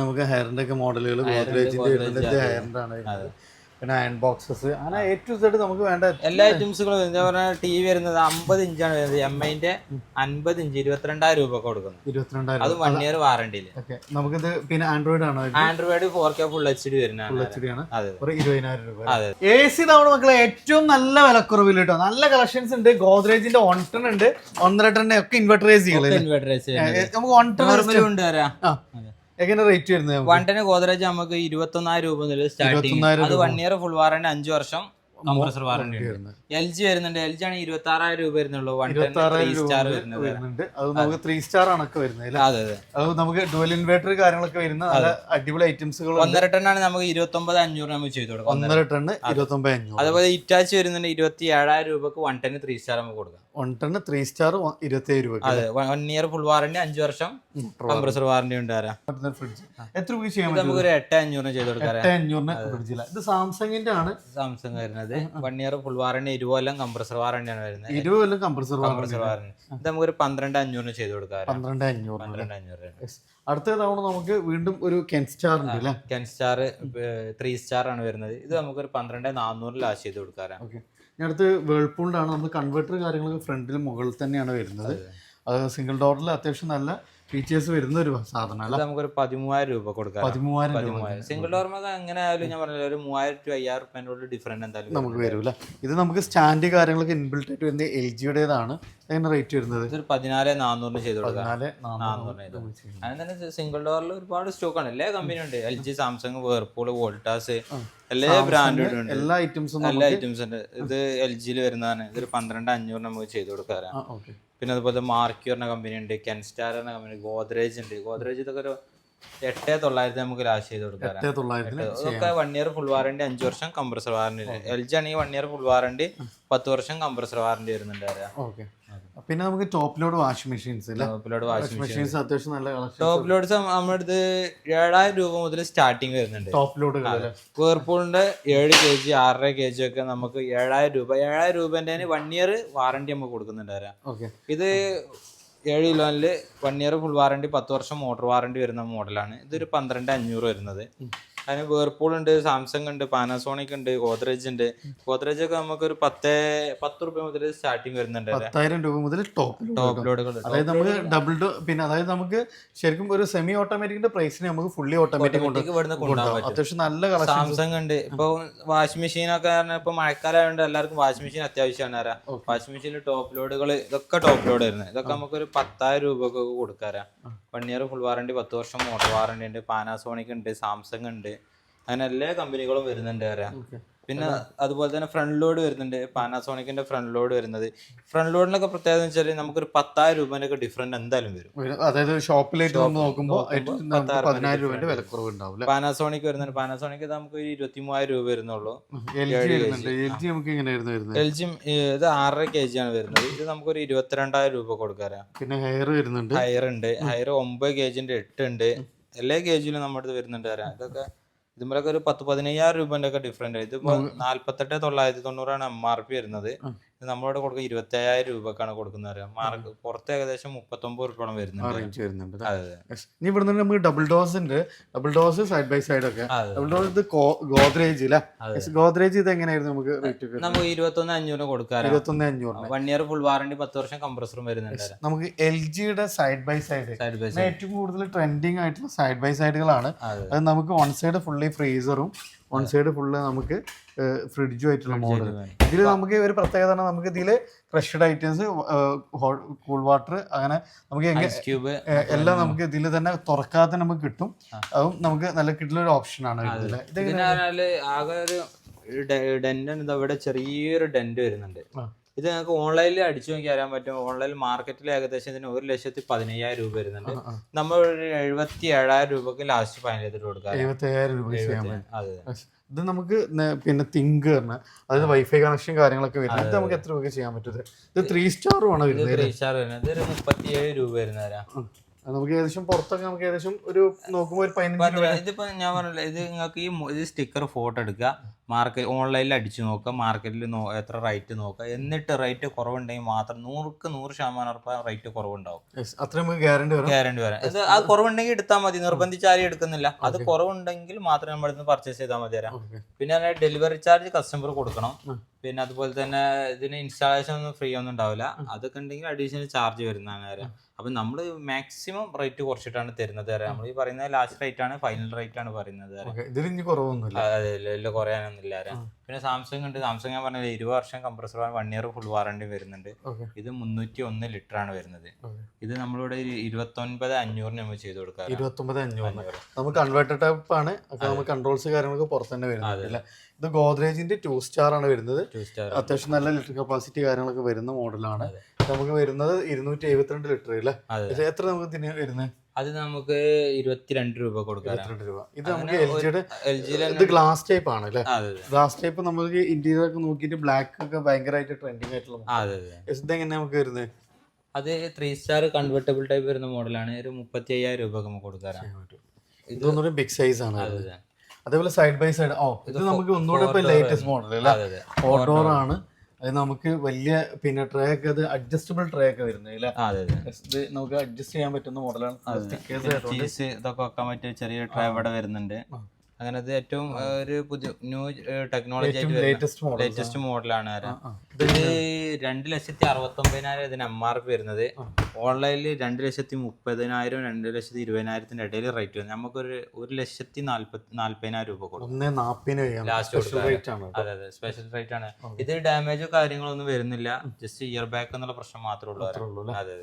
നമുക്ക് ഹെയറിന്റെ ഒക്കെ മോഡലുകൾ ഗോദ്രേജിന്റെ. ഹെയറിന്റെ ആണ്. പിന്നെ അയൺ ബോക്സസ് അങ്ങനെ എ ടു സെഡ് നമുക്ക് വേണ്ട എല്ലാ ഐറ്റംസുകളും എന്താ പറയുക ടി വി വരുന്നത് അമ്പത് ഇഞ്ചാണ് വരുന്നത്. എം ഐന്റെ അൻപത് ഇഞ്ച് ഇരുപത്തിരണ്ടായിരം രൂപ കൊടുക്കുന്നു ഇരുപത്തിരണ്ടായിരം അത് വൺ ഇയർ വാറണ്ടിയിൽ നമുക്ക് നമുക്കിത് പിന്നെ ആൻഡ്രോയിഡ് ആണോ? Android four K full H D വരുന്നതാണ്. എച്ച് ഡി ആണ്. ഒരു ഇരുപതിനായിരം രൂപ. അതെ. എ സി തവണ മക്കളെ ഏറ്റവും നല്ല വിലക്കുറവിൽ കേട്ടോ. നല്ല കളക്ഷൻസ് ഉണ്ട്. ഗോദ്രേജിന്റെ വൺ ടൺ ഉണ്ട്. ഒന്നര ടൺ ഒക്കെ ഇൻവെർട്ടറൈസ് ഇൻവെർട്ടർ നമുക്ക് വൺ ടൺ ഉണ്ട് വരാം എങ്ങനെ റേറ്റ് വരുന്നത്? വണ്ടിന് ഗോദ്രേജ് നമുക്ക് ഇരുപത്തൊന്നായിരം രൂപ മുതൽ സ്റ്റാർട്ടിങ് 21,000 അത് വൺ ഇയർ ഫുൾ വാറണ്ടി അഞ്ചു വർഷം കംപ്രസർ വാറണ്ടി വരുന്നത്. എൽ ജി വരുന്നുണ്ട് എൽ ജി ആണ് ഇരുപത്തി ആറായിരം രൂപ വരുന്നുള്ളൂ ത്രീ സ്റ്റാർ വരുന്നുണ്ട്. അത് നമുക്ക് ത്രീ സ്റ്റാർ ആണൊക്കെ വരുന്നത് അതെ അതെ. അത് നമുക്ക് ഡുവൽ ഇൻവേർട്ടർ കാര്യങ്ങളൊക്കെ വരുന്ന നല്ല അടിപൊളി ഐറ്റംസുകൾ ഒന്നര ടണ്ണാണ് നമുക്ക് ഇരുപത്തി ഒമ്പത് അഞ്ഞൂറ് നമുക്ക് ചെയ്തു കൊടുക്കാം. ഒന്നര ടൺ ഇരുപത്തി ഒമ്പത് അഞ്ഞൂറ്. അതുപോലെ ഇറ്റാച്ച് വരുന്നുണ്ട് ഇരുപത്തി ഏഴായിരം രൂപക്ക് വൺ ടെൻ ത്രീ സ്റ്റാർ നമുക്ക് കൊടുക്കാം. വൺ ടണ്ണ് ത്രീ സ്റ്റാർ ഇരുപത്തി ഏഴ് രൂപ അതെ. വൺ ഇയർ ഫുൾ വാറണ്ടി അഞ്ചു വർഷം കംപ്രസർ വാറണ്ടി ഉണ്ട് വരാം ഫ്രിഡ്ജ് എത്ര രൂപ ചെയ്യാൻ നമുക്ക് ഒരു എട്ട് അഞ്ഞൂറിന് ചെയ്ത് കൊടുക്കാം എട്ട് അഞ്ഞൂറിന് ഫ്രിഡ്ജില്ല ഇത് സാംസങ്ങിന്റെ ആണ്. സാംസങ് വരുന്നത്. വൺ ഇയർ ഫുൾ വാറണ്ടി ഇരുപത് കൊല്ലം കംപ്രസർ വാറണ്ടിയാണ് വരുന്നത്. ഇരുപത് കൊല്ലം കംപ്രസർ കംപ്രസർ വാറണ്ടി ഇത് നമുക്ക് ഒരു പന്ത്രണ്ട് അഞ്ഞൂറിന് ചെയ്ത് കൊടുക്കാം പന്ത്രണ്ട് അഞ്ഞൂറ് പന്ത്രണ്ട് അഞ്ഞൂറ് അടുത്ത തവണ നമുക്ക് വീണ്ടും ഒരു കെൻ സ്റ്റാർ ഉണ്ട് അല്ലേ? കെൻ സ്റ്റാർ ത്രീ സ്റ്റാർ ആണ് വരുന്നത്. ഇത് നമുക്ക് ഒരു പന്ത്രണ്ട് നാനൂറ് ലാസ്റ്റ് ചെയ്ത് കൊടുക്കാറാണ് ഓക്കെ ഇനി അടുത്ത് വേൾപൂളിന്റെ ആണ് നമ്മൾ കൺവെർട്ടർ കാര്യങ്ങളൊക്കെ ഫ്രണ്ടിൽ മുകളിൽ തന്നെയാണ് വരുന്നത്. സിംഗിൾ ഡോറിൽ അത്യാവശ്യം നല്ല ഫീച്ചേഴ്സ് വരുന്ന ഒരു സാധനം അല്ല? നമുക്കൊരു പതിമൂവായിരം രൂപ കൊടുക്കാം പതിമൂവായിരം പതിമൂവായിരം. സിംഗിൾ ഡോർമൊക്കെ എങ്ങനെ ആയാലും ഞാൻ പറഞ്ഞില്ല ഒരു മൂവായിരം ടു അയ്യായിരം റുപ്യന്റെ ഡിഫറന്റ് ഡിഫറെന്റ് എന്തായാലും നമുക്ക് വരൂല ഇത് നമുക്ക് സ്റ്റാൻഡ് കാര്യങ്ങളൊക്കെ ഇൻബിൽട്ട് ആയിട്ട് വരുന്നത് എൽ ജിയുടേതാണ് അതിന് റേറ്റ് വരുന്നത്? ഒരു പതിനാല് നാനൂറിന് ചെയ്ത് കൊടുക്കാം. അങ്ങനെ തന്നെ സിംഗിൾ ഡോറിൽ ഒരുപാട് സ്റ്റോക്ക് ആണ്. എല്ലാ കമ്പനി ഉണ്ട്. L G Samsung Whirlpool Voltas എല്ലാ ബ്രാൻഡും ഉണ്ട് എല്ലാ ഐറ്റംസും എല്ലാ ഐറ്റംസ് ഉണ്ട്. ഇത് എൽ ജിയിൽ വരുന്നതാണ്. ഇതൊരു പന്ത്രണ്ട് അഞ്ഞൂറ് നമുക്ക് ചെയ്ത് കൊടുക്കാറാണ് ഓക്കെ പിന്നെ അതുപോലെ മാർക്കി പറഞ്ഞ കമ്പനി ഉണ്ട് കെൻസ്റ്റാർ എന്ന കമ്പനി ഗോദ്രേജ് ഉണ്ട്. ഗോദ്രേജ് ഇതൊക്കെ ഒരു എട്ട് തൊള്ളായിരത്തി നമുക്ക് ലാസ്റ്റ് ചെയ്ത് കൊടുക്കാം ഇതൊക്കെ വൺ ഇയർ ഫുൾ വാറണ്ടി അഞ്ച് വർഷം കംപ്രസർ വാറണ്ടി എൽ ജി ആണെങ്കിൽ വൺ ഇയർ ഫുൾ വാറണ്ടി പത്ത് വർഷം കംപ്രസർ വാറണ്ടി വരുന്നുണ്ട് പിന്നെ നമുക്ക് top load washing machines top load washing machines അത്യാവശ്യം നല്ല കളക്ഷൻ ടോപ്പ് ലോഡ്സ് നമ്മുടെ അടുത്ത് ഏഴായിരം രൂപ മുതൽ സ്റ്റാർട്ടിങ് വരുന്നുണ്ട്. ടോപ്പ് ലോഡ് വേർപൂളിന്റെ ഏഴ് കെ ജി ആറര കെ ജി ഒക്കെ നമുക്ക് ഏഴായിരം രൂപ ഏഴായിരം രൂപന്റെ വൺ ഇയർ വാറണ്ടി നമുക്ക് കൊടുക്കുന്നുണ്ട് വരാം ഇത് ഏഴ് കിലോനിൽ വൺ ഇയർ ഫുൾ വാറണ്ടി പത്ത് വർഷം മോട്ടോർ വാറണ്ടി വരുന്ന മോഡലാണ് ഇതൊരു പന്ത്രണ്ട് അഞ്ഞൂറ് വരുന്നത്. അതിന് വേർപൂൾ ഉണ്ട് സാംസങ് ഉണ്ട് പാനസോണിക് ഉണ്ട് ഗോദ്രേജ് ഉണ്ട് ഗോദ്രേജ് ഒക്കെ നമുക്ക് ഒരു പത്ത് പത്ത് റുപ്യ മുതൽ സ്റ്റാർട്ടിങ് വരുന്നുണ്ട് പത്തായിരം രൂപ മുതൽ ടോപ്പ് ടോപ്പ് ലോഡുകൾ അതായത് നമുക്ക് ഡബിൾ പിന്നെ അതായത് നമുക്ക് ശരിക്കും ഒരു സെമി ഓട്ടോമാറ്റിക്കിന്റെ പ്രൈസിന് നമുക്ക് ഫുള്ളി ഓട്ടോമാറ്റിക് അത്യാവശ്യം നല്ല കളക്ഷൻ സാംസങ് ഉണ്ട് ഇപ്പൊ വാഷിംഗ് മെഷീൻ ഒക്കെ പറഞ്ഞാൽ ഇപ്പൊ മഴക്കാലമായതുകൊണ്ട് എല്ലാവർക്കും വാഷിംഗ് മെഷീൻ അത്യാവശ്യമാണ് ആരാ വാഷിംഗ് മെഷീനിൽ ടോപ്പ് ലോഡുകൾ ഇതൊക്കെ ടോപ്പ് ലോഡ് വരുന്നത്. ഇതൊക്കെ നമുക്ക് ഒരു പത്തായിരം ഒക്കെ കൊടുക്കാരാ വൺ ഇയർ ഫുൾ വാറണ്ടി പത്ത് വർഷം മോട്ടോർ വാറണ്ടി ഉണ്ട് പാനാസോണിക് ഉണ്ട് സാംസങ് ഉണ്ട്. അങ്ങനെ എല്ലാ കമ്പനികളും വരുന്നുണ്ട് പറയാം. പിന്നെ അതുപോലെ തന്നെ ഫ്രണ്ട് ലോഡ് വരുന്നുണ്ട്. പാനാസോണിക്കിന്റെ ഫ്രണ്ട് ലോഡ് വരുന്നത്. ഫ്രണ്ട് ലോഡിനൊക്കെ പ്രത്യേകത എന്ന് വെച്ചാൽ നമുക്കൊരു പത്തായിരം രൂപേന്റെ ഡിഫറന്റ് എന്തായാലും വരും. അതായത് ഷോപ്പിലേക്ക് നോക്കുമ്പോൾ പതിനായിരം രൂപന്റെ വിലക്കുറവ് ഉണ്ടാവില്ല പാനാസോണിക് വരുന്നുണ്ട്. പാനാസോണിക് നമുക്ക് ഒരു ഇരുപത്തി മൂവായിരം രൂപ വരുന്നുള്ളൂ. എൽ ജി എൽ ഇത് ആറര കെ ജി ആണ് വരുന്നത്. ഇത് നമുക്കൊരു ഇരുപത്തിരണ്ടായിരം രൂപ കൊടുക്കാറാ പിന്നെ ഹയർ വരുന്നുണ്ട്. ഹയർ ഉണ്ട്. ഹയർ ഒമ്പത് കെ ജിന്റെ എട്ട് ഉണ്ട്. എല്ലാ കെ ജിയിലും നമ്മുടെ അടുത്ത് വരുന്നുണ്ട് തരാം ഇതൊക്കെ ഇതുമ്പോഴൊക്കെ ഒരു പത്ത് പതിനയ്യായിരം രൂപന്റെ ഒക്കെ ഡിഫറെന്റ് ഇതിപ്പോ നാല്പത്തെട്ട് തൊള്ളായിരത്തി തൊണ്ണൂറാണ് എം ആർ പി വരുന്നത്. ഇത് നമ്മളിവിടെ കൊടുക്കുക ഇരുപത്തി അയ്യായിരം രൂപക്കാണ് കൊടുക്കുന്നത് മാർക്ക് പുറത്ത് ഏകദേശം മുപ്പത്തൊമ്പത് റുപ്യോളം വരുന്നുണ്ട്. അതെ അതെ. Yes. ഇനി ഇവിടെ നിന്ന് നമുക്ക് ഡബിൾ ഡോസ് ഉണ്ട്. Double dose side by side ഒക്കെ. ഡബിൾ ഡോസ് ഇത് ഗോദ്രേജ് ഗോദ്രേജ് ഇത് എങ്ങനെയായിരുന്നു നമുക്ക് റേറ്റ് നമുക്ക് ഇരുപത്തൊന്ന് അഞ്ഞൂറ് കൊടുക്കാറ് ഇരുപത്തൊന്ന് അഞ്ഞൂറ് വൺ ഇയർ ഫുൾ വാറണ്ടി പത്ത് വർഷം കംപ്രസറും വരുന്നുണ്ട് നമുക്ക് എൽ ജിയുടെ side by side side by side ഏറ്റവും കൂടുതൽ ട്രെൻഡിങ് ആയിട്ടുള്ള സൈഡ് ബൈ സൈഡുകളാണ് അതെ. അത്. നമുക്ക് വൺ സൈഡ് ഫുള്ളി ഫ്രീസറും വൺ സൈഡ് ഫുള്ള് നമുക്ക് ഫ്രിഡ്ജും ആയിട്ടുള്ള മോഡൽ ഇതിൽ നമുക്ക് ഒരു പ്രത്യേകത നമുക്ക് ഇതിൽ ക്രഷ്ഡ് ഐറ്റംസ് കൂൾ വാട്ടർ അങ്ങനെ നമുക്ക് എല്ലാം നമുക്ക് ഇതിൽ തന്നെ തുറക്കാതെ നമുക്ക് കിട്ടും. അതും നമുക്ക് നല്ല കിട്ടുന്ന ഒരു ഓപ്ഷൻ ആണ് ഇതിൽ. ഇത് ഇതിന് പറഞ്ഞാൽ ആകെ ഒരു ഡെന്റ് ഇവിടെ ചെറിയൊരു ഡെന്റ് വരുന്നുണ്ട്. ഇത് നിങ്ങൾക്ക് ഓൺലൈനിൽ അടിച്ചു നോക്കി അറിയാൻ പറ്റും. ഓൺലൈൻ മാർക്കറ്റിൽ ഏകദേശം ഇതിന് ഒരു ലക്ഷത്തി പതിനയ്യായിരം രൂപ വരുന്നുണ്ട്. നമ്മൾ ഒരു എഴുപത്തി ഏഴായിരം രൂപക്ക് ലാസ്റ്റ് ഫൈനൽ ചെയ്തിട്ട് കൊടുക്കാം എഴുപത്തി അയ്യായിരം രൂപ അതെ ഇത് നമുക്ക് പിന്നെ തിങ്ക് പറഞ്ഞ അതായത് വൈഫൈ കണക്ഷൻ കാര്യങ്ങളൊക്കെ വരുന്നത് ഇത് നമുക്ക് എത്ര രൂപ ചെയ്യാൻ പറ്റും? ഇത് ത്രീ സ്റ്റാറും ആണ് വരുന്നത് ത്രീ സ്റ്റാർ വരുന്നത് ഇതൊരു മുപ്പത്തിയേഴ് രൂപ വരുന്നവരാ. നമുക്ക് ഏകദേശം പുറത്തൊക്കെ നമുക്ക് ഏകദേശം ഒരു നോക്കുമ്പോൾ ഒരു പതിനഞ്ച് രൂപ ഇതിപ്പോ ഞാൻ പറഞ്ഞില്ല ഇത് നിങ്ങൾക്ക് ഈ ഇത് സ്റ്റിക്കർ ഫോട്ടോ എടുക്കുക. മാർക്കറ്റ് ഓൺലൈനിൽ അടിച്ചു നോക്കുക മാർക്കറ്റിൽ നോ എത്ര റേറ്റ് നോക്കുക. എന്നിട്ട് റേറ്റ് കുറവുണ്ടെങ്കിൽ മാത്രം നൂറുക്ക് നൂറ് ശതമാനം ഉറപ്പാ റേറ്റ് കുറവുണ്ടാവും. അത്രയും ഗ്യാരണ്ടി വരും. ഗ്യാരണ്ടി വരാം. ഇത് ആ കുറവുണ്ടെങ്കിൽ എടുത്താൽ മതി നിർബന്ധിച്ചാലും എടുക്കുന്നില്ല. അത് കുറവുണ്ടെങ്കിൽ മാത്രം നമ്മൾ ഇന്ന് പർച്ചേസ് ചെയ്താൽ മതി തരാം. പിന്നെ പിന്നെ ഡെലിവറി ചാർജ് കസ്റ്റമർ കൊടുക്കണം. പിന്നെ അതുപോലെ തന്നെ ഇതിന് ഇൻസ്റ്റാളേഷൻ ഒന്നും ഫ്രീ ഒന്നും ഉണ്ടാവില്ല. അതൊക്കെ ഉണ്ടെങ്കിൽ അഡീഷണൽ ചാർജ് വരുന്നതാണ് കാര്യം അപ്പൊ നമ്മൾ മാക്സിമം റേറ്റ് കുറച്ചിട്ടാണ് തരുന്നത് നമ്മൾ ഈ പറയുന്നത് ലാസ്റ്റ് റേറ്റ് ആണ് ഫൈനൽ റേറ്റ് ആണ് പറയുന്നത് ഇതിൽ കുറയാനൊന്നുമില്ല പിന്നെ സാംസങ് ഉണ്ട്. സാംസങ് ഞാൻ പറഞ്ഞത് ഇരുപത് വർഷം compressor one year full warranty വരുന്നുണ്ട്. ഇത് മുന്നൂറ്റി ഒന്ന് ലിറ്റർ ആണ് വരുന്നത്. ഇത് നമ്മളിവിടെ ഇരുപത്തൊൻപത് അഞ്ഞൂറിന് നമ്മൾ ചെയ്ത് കൊടുക്കാം ഇരുപത്തൊമ്പത് അഞ്ഞൂറ്. നമുക്ക് കൺവേർട്ടർ ടൈപ്പ് ആണ്. നമുക്ക് കൺട്രോൾസ് കാര്യങ്ങളൊക്കെ പുറത്ത് തന്നെ വരുന്നത്. ഇത് ഗോദ്രേജിന്റെ ടു സ്റ്റാർ ആണ് വരുന്നത്. അത്യാവശ്യം നല്ല ലിറ്റർ കപ്പാസിറ്റി കാര്യങ്ങളൊക്കെ വരുന്ന മോഡലാണ്. നമുക്ക് വരുന്നത് ഇരുന്നൂറ്റി എഴുപത്തിരണ്ട് ലിറ്റർ അല്ലേ? എത്ര നമുക്ക് വരുന്നത്? അത് നമുക്ക് ഇരുപത്തിരണ്ട് രൂപ കൊടുക്കാം രൂപ. ഇത് നമുക്ക് എൽ ജിയുടെ എൽ ജി ഇത് ഗ്ലാസ് ടൈപ്പ് ആണ് അല്ലേ? ഗ്ലാസ് ടൈപ്പ് നമുക്ക് ഇന്റീരിയർ ഒക്കെ നോക്കിയിട്ട് ബ്ലാക്ക് ഒക്കെ ഭയങ്കരമായിട്ട് ട്രെൻഡിങ് ആയിട്ടുള്ള നമുക്ക് വരുന്നത്? അത് ത്രീ സ്റ്റാർ കൺവെർട്ടബിൾ ടൈപ്പ് വരുന്ന മോഡലാണ് ഒരു മുപ്പത്തി അയ്യായിരം രൂപ നമുക്ക് കൊടുക്കാൻ ഇതൊന്നൊരു ബിഗ് സൈസ് ആണ്. അതേപോലെ സൈഡ് ബൈ സൈഡ് ഓ ഇത് നമുക്ക് ഒന്നുകൂടെ ലേറ്റസ്റ്റ് മോഡൽ അല്ലേ? അതെ അതെ നമുക്ക് വലിയ പിന്നെ ട്രേ ഒക്കെ അത് അഡ്ജസ്റ്റബിൾ ട്രേ ഒക്കെ അതെ ഇത് നമുക്ക് അഡ്ജസ്റ്റ് ചെയ്യാൻ പറ്റുന്ന മോഡലാണ് ഇതൊക്കെ വെക്കാൻ പറ്റിയ ചെറിയ ട്രേ ഇവിടെ വരുന്നുണ്ട്. ആ. അങ്ങനെ അത് ഏറ്റവും ഒരു പുതിയ ന്യൂ ടെക്നോളജി ആയിട്ട് ലേറ്റസ്റ്റ് ലേറ്റസ്റ്റ് മോഡലാണ് ആരാ ഇത് രണ്ട് ലക്ഷത്തി അറുപത്തി ഒമ്പതിനായിരം ഇതിന് എം ആർ പി വരുന്നത് ഓൺലൈനിൽ രണ്ട് ലക്ഷത്തി മുപ്പതിനായിരം രണ്ട് ലക്ഷത്തി ഇരുപതിനായിരത്തിന്റെ ഇടയിൽ റേറ്റ് വരും. നമുക്കൊരു ഒരു ലക്ഷത്തി നാല്പത്തി നാല്പതിനായിരം രൂപ കൊടുക്കും. ലാസ്റ്റ് സ്പെഷ്യൽ റേറ്റ് ആണ് കേട്ടോ. അതെ അതെ സ്പെഷ്യൽ റേറ്റ് ആണ്. ഇത് ഡാമേജോ കാര്യങ്ങളൊന്നും വരുന്നില്ല. ജസ്റ്റ് ഇയർ ബാക്ക് എന്നുള്ള പ്രശ്നം മാത്രമേ ഉള്ളൂ? അതെ.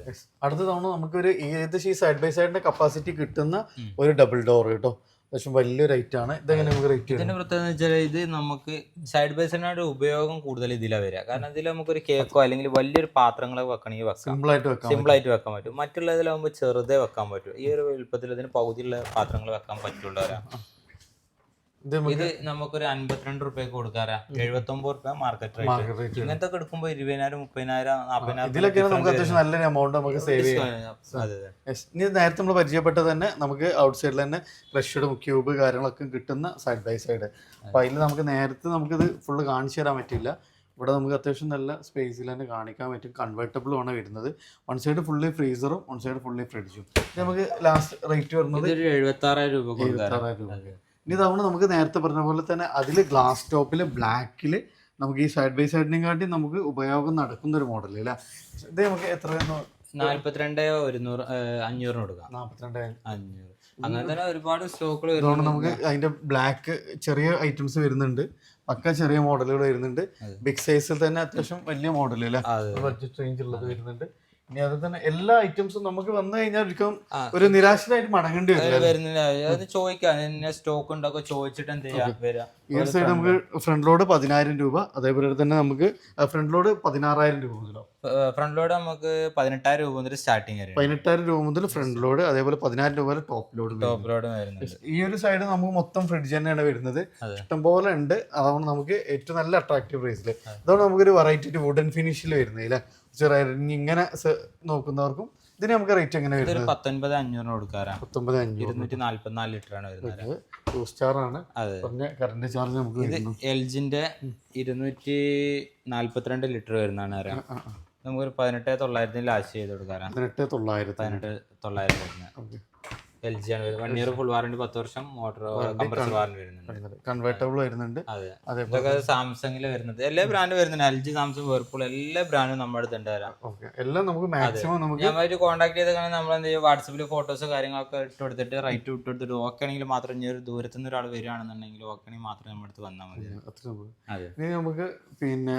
അടുത്ത തവണ നമുക്കൊരു ഏകദേശം ഈ സൈഡ് ബൈ സൈഡിന്റെ കപ്പാസിറ്റി കിട്ടുന്ന ഒരു ഡബിൾ ഡോർ കേട്ടോ. വലിയ റേറ്റ് ആണ്. ഇതെങ്ങനെ നമുക്ക് റേറ്റ് ഇതിന്റെ പ്രത്യേകത വെച്ചാൽ ഇത് നമുക്ക് സൈഡ് ബൈ സൈഡിനായിട്ട് ഉപയോഗം കൂടുതൽ ഇതിലാണ് വരിക. കാരണം ഇതിൽ നമുക്കൊരു കേക്കോ അല്ലെങ്കിൽ വലിയൊരു പാത്രങ്ങളോ വെക്കണമെങ്കിൽ വെക്കാം. സിമ്പിൾ ആയിട്ട് വെക്കാം സിമ്പിൾ ആയിട്ട് വെക്കാൻ പറ്റും. മറ്റുള്ളതിലാകുമ്പോൾ ചെറുതേ വെക്കാൻ പറ്റും. ഈ ഒരു വലുപ്പത്തിൽ ഇതിന് പകുതിയുള്ള പാത്രങ്ങൾ വെക്കാൻ പറ്റുള്ളവരാ. ഇത് നമുക്ക് ഇത് നമുക്കൊരു അൻപത്തിരണ്ട് റുപ്യക്ക് കൊടുക്കാറാ. എഴുപത്തി ഒമ്പത് റുപ്യ മാർക്കറ്റ് റേറ്റ് ഇങ്ങനത്തെ ഒക്കെ എടുക്കുമ്പോൾ ഇരുപതിനായിരം മുപ്പതിനായിരം നാൽപ്പതിനായിരം ഇതിലൊക്കെയാണ് നമുക്ക് അത്യാവശ്യം നല്ലൊരു എമൗണ്ട് നമുക്ക് സേവ് ചെയ്യാം. ഇനി നേരത്തെ നമ്മൾ പരിചയപ്പെട്ട തന്നെ നമുക്ക് ഔട്ട് സൈഡിൽ തന്നെ ഫ്രഷ്യുടെ ക്യൂബ് കാര്യങ്ങളൊക്കെ കിട്ടുന്ന സൈഡ് ബൈ സൈഡ് അപ്പൊ അതിൽ നമുക്ക് നേരത്തെ നമുക്കിത് ഫുള്ള് കാണിച്ചു തരാൻ പറ്റില്ല ഇവിടെ നമുക്ക് അത്യാവശ്യം നല്ല സ്പേസിൽ തന്നെ കാണിക്കാൻ പറ്റും. കൺവേർട്ടബിൾ ആണ് വരുന്നത്. വൺ സൈഡ് ഫുള്ളി ഫ്രീസറും വൺ സൈഡ് ഫുള്ളി ഫ്രിഡ്ജും നമുക്ക് ലാസ്റ്റ് റേറ്റ് വരുന്നത് എഴുപത്തി ആറായിരം രൂപ എഴുപത്തി ആറായിരം രൂപ ഇനി തവണ നമുക്ക് നേരത്തെ പറഞ്ഞ പോലെ തന്നെ അതിൽ ഗ്ലാസ് ടോപ്പിൽ ബ്ലാക്കിൽ നമുക്ക് ഈ സൈഡ് ബൈ സൈഡിനെയും കാട്ടി നമുക്ക് ഉപയോഗം നടക്കുന്ന ഒരു മോഡൽ അല്ലേ ഇത് നമുക്ക് എത്ര നാല്പത്തിരണ്ട് ഒരുന്നൂറ് അഞ്ഞൂറിന് കൊടുക്കാം. നാല്പത്തിരണ്ട്. അഞ്ഞൂറ്. അങ്ങനെ തന്നെ ഒരുപാട് സ്റ്റോക്കുകൾ വരുന്നുണ്ട്. നമുക്ക് അതിന്റെ ബ്ലാക്ക് ചെറിയ ഐറ്റംസ് വരുന്നുണ്ട്. പക്ക ചെറിയ മോഡലുകൾ വരുന്നുണ്ട്. ബിഗ് സൈസിൽ തന്നെ അത്യാവശ്യം വലിയ മോഡൽ അല്ലേ ബഡ്ജറ്റ് റേഞ്ച് ഉള്ളത് വരുന്നുണ്ട്. ഇനി അത് തന്നെ എല്ലാ ഐറ്റംസും നമുക്ക് വന്നു കഴിഞ്ഞാൽ ഒരിക്കലും. ഒരു നിരാശനായിട്ട് മടങ്ങേണ്ടി വരുന്നില്ല അത് ചോദിക്കാം. എന്നെ സ്റ്റോക്ക് ഉണ്ടൊക്കെ ചോദിച്ചിട്ട് എന്ത് ചെയ്യാം? വരാം. ഈ സൈഡ് നമുക്ക് ഫ്രണ്ട് ലോഡ് പതിനായിരം രൂപ. അതേപോലെ തന്നെ നമുക്ക് ഫ്രണ്ട് ലോഡ് പതിനാറായിരം രൂപ മുതലോ? ഫ്രണ്ട് ലോഡ് നമുക്ക് പതിനെട്ടായിരം രൂപ മുതൽ സ്റ്റാർട്ടിങ് വരും പതിനെട്ടായിരം രൂപ മുതൽ ഫ്രണ്ട് ലോഡ് അതേപോലെ പതിനായിരം രൂപ വരെ ടോപ്പ് ലോഡ് ടോപ്പ് ലോഡ് ഈ ഒരു സൈഡ് നമുക്ക് മൊത്തം ഫ്രിഡ്ജ് തന്നെയാണ് വരുന്നത്. ഇഷ്ടംപോലെ ഉണ്ട്. അതാണ് നമുക്ക് ഏറ്റവും നല്ല അട്രാക്റ്റീവ് പ്രൈസിൽ അതുകൊണ്ട് നമുക്കൊരു വെറൈറ്റി വുഡൻ ഫിനിഷിൽ വരുന്നത് ഇല്ല ചെറിയ ഇങ്ങനെ സ- നോക്കുന്നവർക്കും ഇതിന് നമുക്ക് റേറ്റ് എങ്ങനെ വരുന്നത്? പത്തൊൻപത് അഞ്ഞൂറിന് കൊടുക്കാറാണ് പത്തൊമ്പത് അഞ്ഞൂറ്. ഇരുന്നൂറ്റി നാല്പത്തിനാല് ലിറ്റർ ആണ് വരുന്നത് ടു സ്റ്റാർ ആണ്. അതെ. പറഞ്ഞ കറണ്ട് ചാർജ് നമുക്ക് ഇത് വരുന്നു. ഇരുന്നൂറ്റി നാല്പത്തിരണ്ട് ലിറ്റർ വരുന്നതാണ് അറിയാം. നമുക്കൊരു പതിനെട്ട് തൊള്ളായിരത്തിന് ലാസ്റ്റ് ചെയ്ത് കൊടുക്കാറാണ് പതിനെട്ട് തൊള്ളായിരത്തി പതിനെട്ട് തൊള്ളായിരം വരുന്നത്. ഓക്കെ. എൽ ജി ആണ് വൺ ഇയർ ഫുൾ വാറണ്ടി പത്ത് വർഷം മോട്ടോർ കംപ്രസർ വാറണ്ടി വരുന്നുണ്ട്. കൺവേർട്ടബിൾ വരുന്നുണ്ട്. അതെ. അതേപോലെ സാംസങ്ങിൽ വരുന്നത്. എല്ലാ ബ്രാൻഡ് വരുന്നുണ്ട്. എൽ ജി സാംസങ് വേർപൂൾ എല്ലാ ബ്രാൻഡും നമ്മുടെ അടുത്ത് ഉണ്ട് വരാം എല്ലാം നമുക്ക് മാക്സിമം നമുക്ക് ഞമ്മളായിട്ട് കോൺടാക്ട് ചെയ്തൊക്കെ നമ്മൾ എന്ത് ചെയ്യും വാട്സപ്പിൽ ഫോട്ടോസ് കാര്യങ്ങളൊക്കെ ഇട്ട് കൊടുത്തിട്ട് റൈറ്റ് ഇട്ട് കൊടുത്തിട്ട് ഓക്കെ ആണെങ്കിൽ മാത്രം ഇനി ഒരു ദൂരത്തു നിന്ന് ഒരാൾ വരികയാണെന്നുണ്ടെങ്കിൽ ഓക്കെ ആണെങ്കിൽ മാത്രം നമ്മുടെ അടുത്ത് വന്നാൽ മതി. അതെ. ഇനി നമുക്ക് പിന്നെ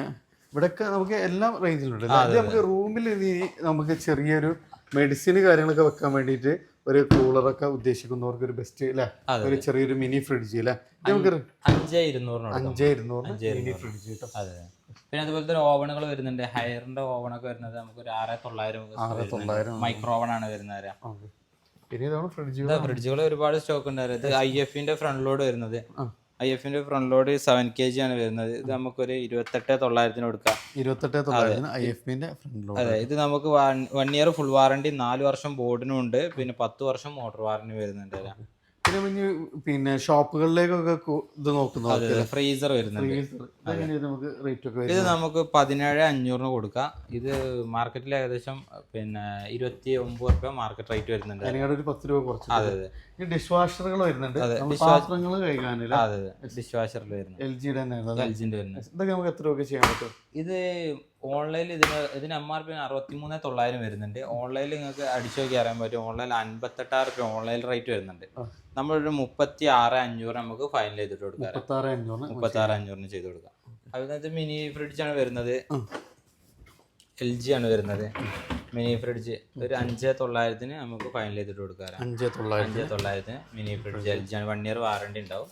ഇവിടെയൊക്കെ നമുക്ക് എല്ലാം റേഞ്ചിലുണ്ട് നമുക്ക് റൂമിൽ ഇനി നമുക്ക് ചെറിയൊരു മെഡിസിന് കാര്യങ്ങളൊക്കെ വെക്കാൻ വേണ്ടിയിട്ട് ഒരു കൂളറൊക്കെ ഉദ്ദേശിക്കുന്നവർക്ക് ഒരു ബെസ്റ്റ് അല്ലേ ഒരു ചെറിയൊരു മിനി ഫ്രിഡ്ജ് അല്ലേ നമുക്ക് അഞ്ചേ ഇരുന്നൂറിന് അഞ്ചേ ഇരുന്നൂറിന് മിനി ഫ്രിഡ്ജ് കിട്ടും പിന്നെ അതുപോലെ തന്നെ ഓവണുകൾ വരുന്നുണ്ട്. ഹയറിന്റെ ഓവൺ ഒക്കെ വരുന്നത് നമുക്ക് ഒരു ആറ് തൊള്ളായിരം ആറ് തൊള്ളായിരം മൈക്രോ ഓവൺ ആണ് വരുന്നത് പിന്നെ ഇതാണ് ഫ്രിഡ്ജ് ഫ്രിഡ്ജുകൾ ഒരുപാട് സ്റ്റോക്ക് ഉണ്ടായിരുന്നു ഐ എഫിന്റെ ഫ്രണ്ട് ലോഡ് വരുന്നത്. ഐ എഫിന്റെ front load seven K G ആണ് വരുന്നത്. ഇത് നമുക്കൊരു ഇരുപത്തെട്ട് തൊള്ളായിരത്തിന് കൊടുക്കാം. ഇരുപത്തെട്ട് തൊള്ളായിരത്തിന് ഐ എഫ് ഫ്രണ്ട് ലോഡ് അതെ ഇത് നമുക്ക് വൺ ഇയർ ഫുൾ വാറണ്ടി നാല് വർഷം ബോർഡിനും ഉണ്ട് പിന്നെ പത്ത് വർഷം മോട്ടോർ വാറണ്ടി വരുന്നുണ്ട് പിന്നെ പിന്നെ ഷോപ്പുകളിലേക്കൊക്കെ ഇത് നോക്കുന്നത് ഫ്രീസർ വരുന്നുണ്ട്. ഇത് നമുക്ക് പതിനേഴ് അഞ്ഞൂറിന് കൊടുക്കാം. ഇത് മാർക്കറ്റിൽ ഏകദേശം പിന്നെ ഇരുപത്തി ഒമ്പത് റുപ്യ മാർക്കറ്റ് റേറ്റ് വരുന്നുണ്ട്. അതിനേക്കാൾ ഒരു പത്ത് രൂപ കുറച്ച് അതെ അതെ. ഡിഷ് വാഷറുകൾ വരുന്നുണ്ട്. പാത്രങ്ങൾ കഴുകാനില്ല. അതെ ഡിഷ് വാഷറിൽ വരുന്നത് എൽ ജിയുടെ തന്നെയാണ് എൽജിന്റെ വരുന്നത് ഇതൊക്കെ നമുക്ക് എത്ര രൂപ ചെയ്യാൻ പറ്റും? ഇത് ഓൺലൈനിൽ ഇതിന് ഇതിന് എം ആർ പി അറുപത്തി മൂന്ന് തൊള്ളായിരം വരുന്നുണ്ട്. ഓൺലൈനിൽ നിങ്ങൾക്ക് അടിച്ചു നോക്കി അറിയാൻ പറ്റും. ഓൺലൈനിൽ അൻപത്തെട്ടായിരം റുപ്യ ഓൺലൈൻ റേറ്റ് വരുന്നുണ്ട്. നമ്മൾ നമ്മളൊരു മുപ്പത്തി ആറ് അഞ്ഞൂറ് നമുക്ക് ഫൈനൽ ചെയ്തിട്ട് കൊടുക്കാം. മുപ്പത്തി ആറ് അഞ്ഞൂറിന് ചെയ്ത് കൊടുക്കാം. അതിനകത്ത് മിനി ഫ്രിഡ്ജാണ് വരുന്നത്. എൽ ജി ആണ് വരുന്നത്. Mini fridge. ഒരു അഞ്ച് തൊള്ളായിരത്തിന് നമുക്ക് ഫൈനൽ ചെയ്തിട്ട് കൊടുക്കാം അഞ്ച് തൊള്ളായിരത്തിന്. അഞ്ച് തൊള്ളായിരത്തിന് മിനി ഫ്രിഡ്ജ് എൽ ജി ആണ്. വൺ ഇയർ വാറണ്ടി ഉണ്ടാവും.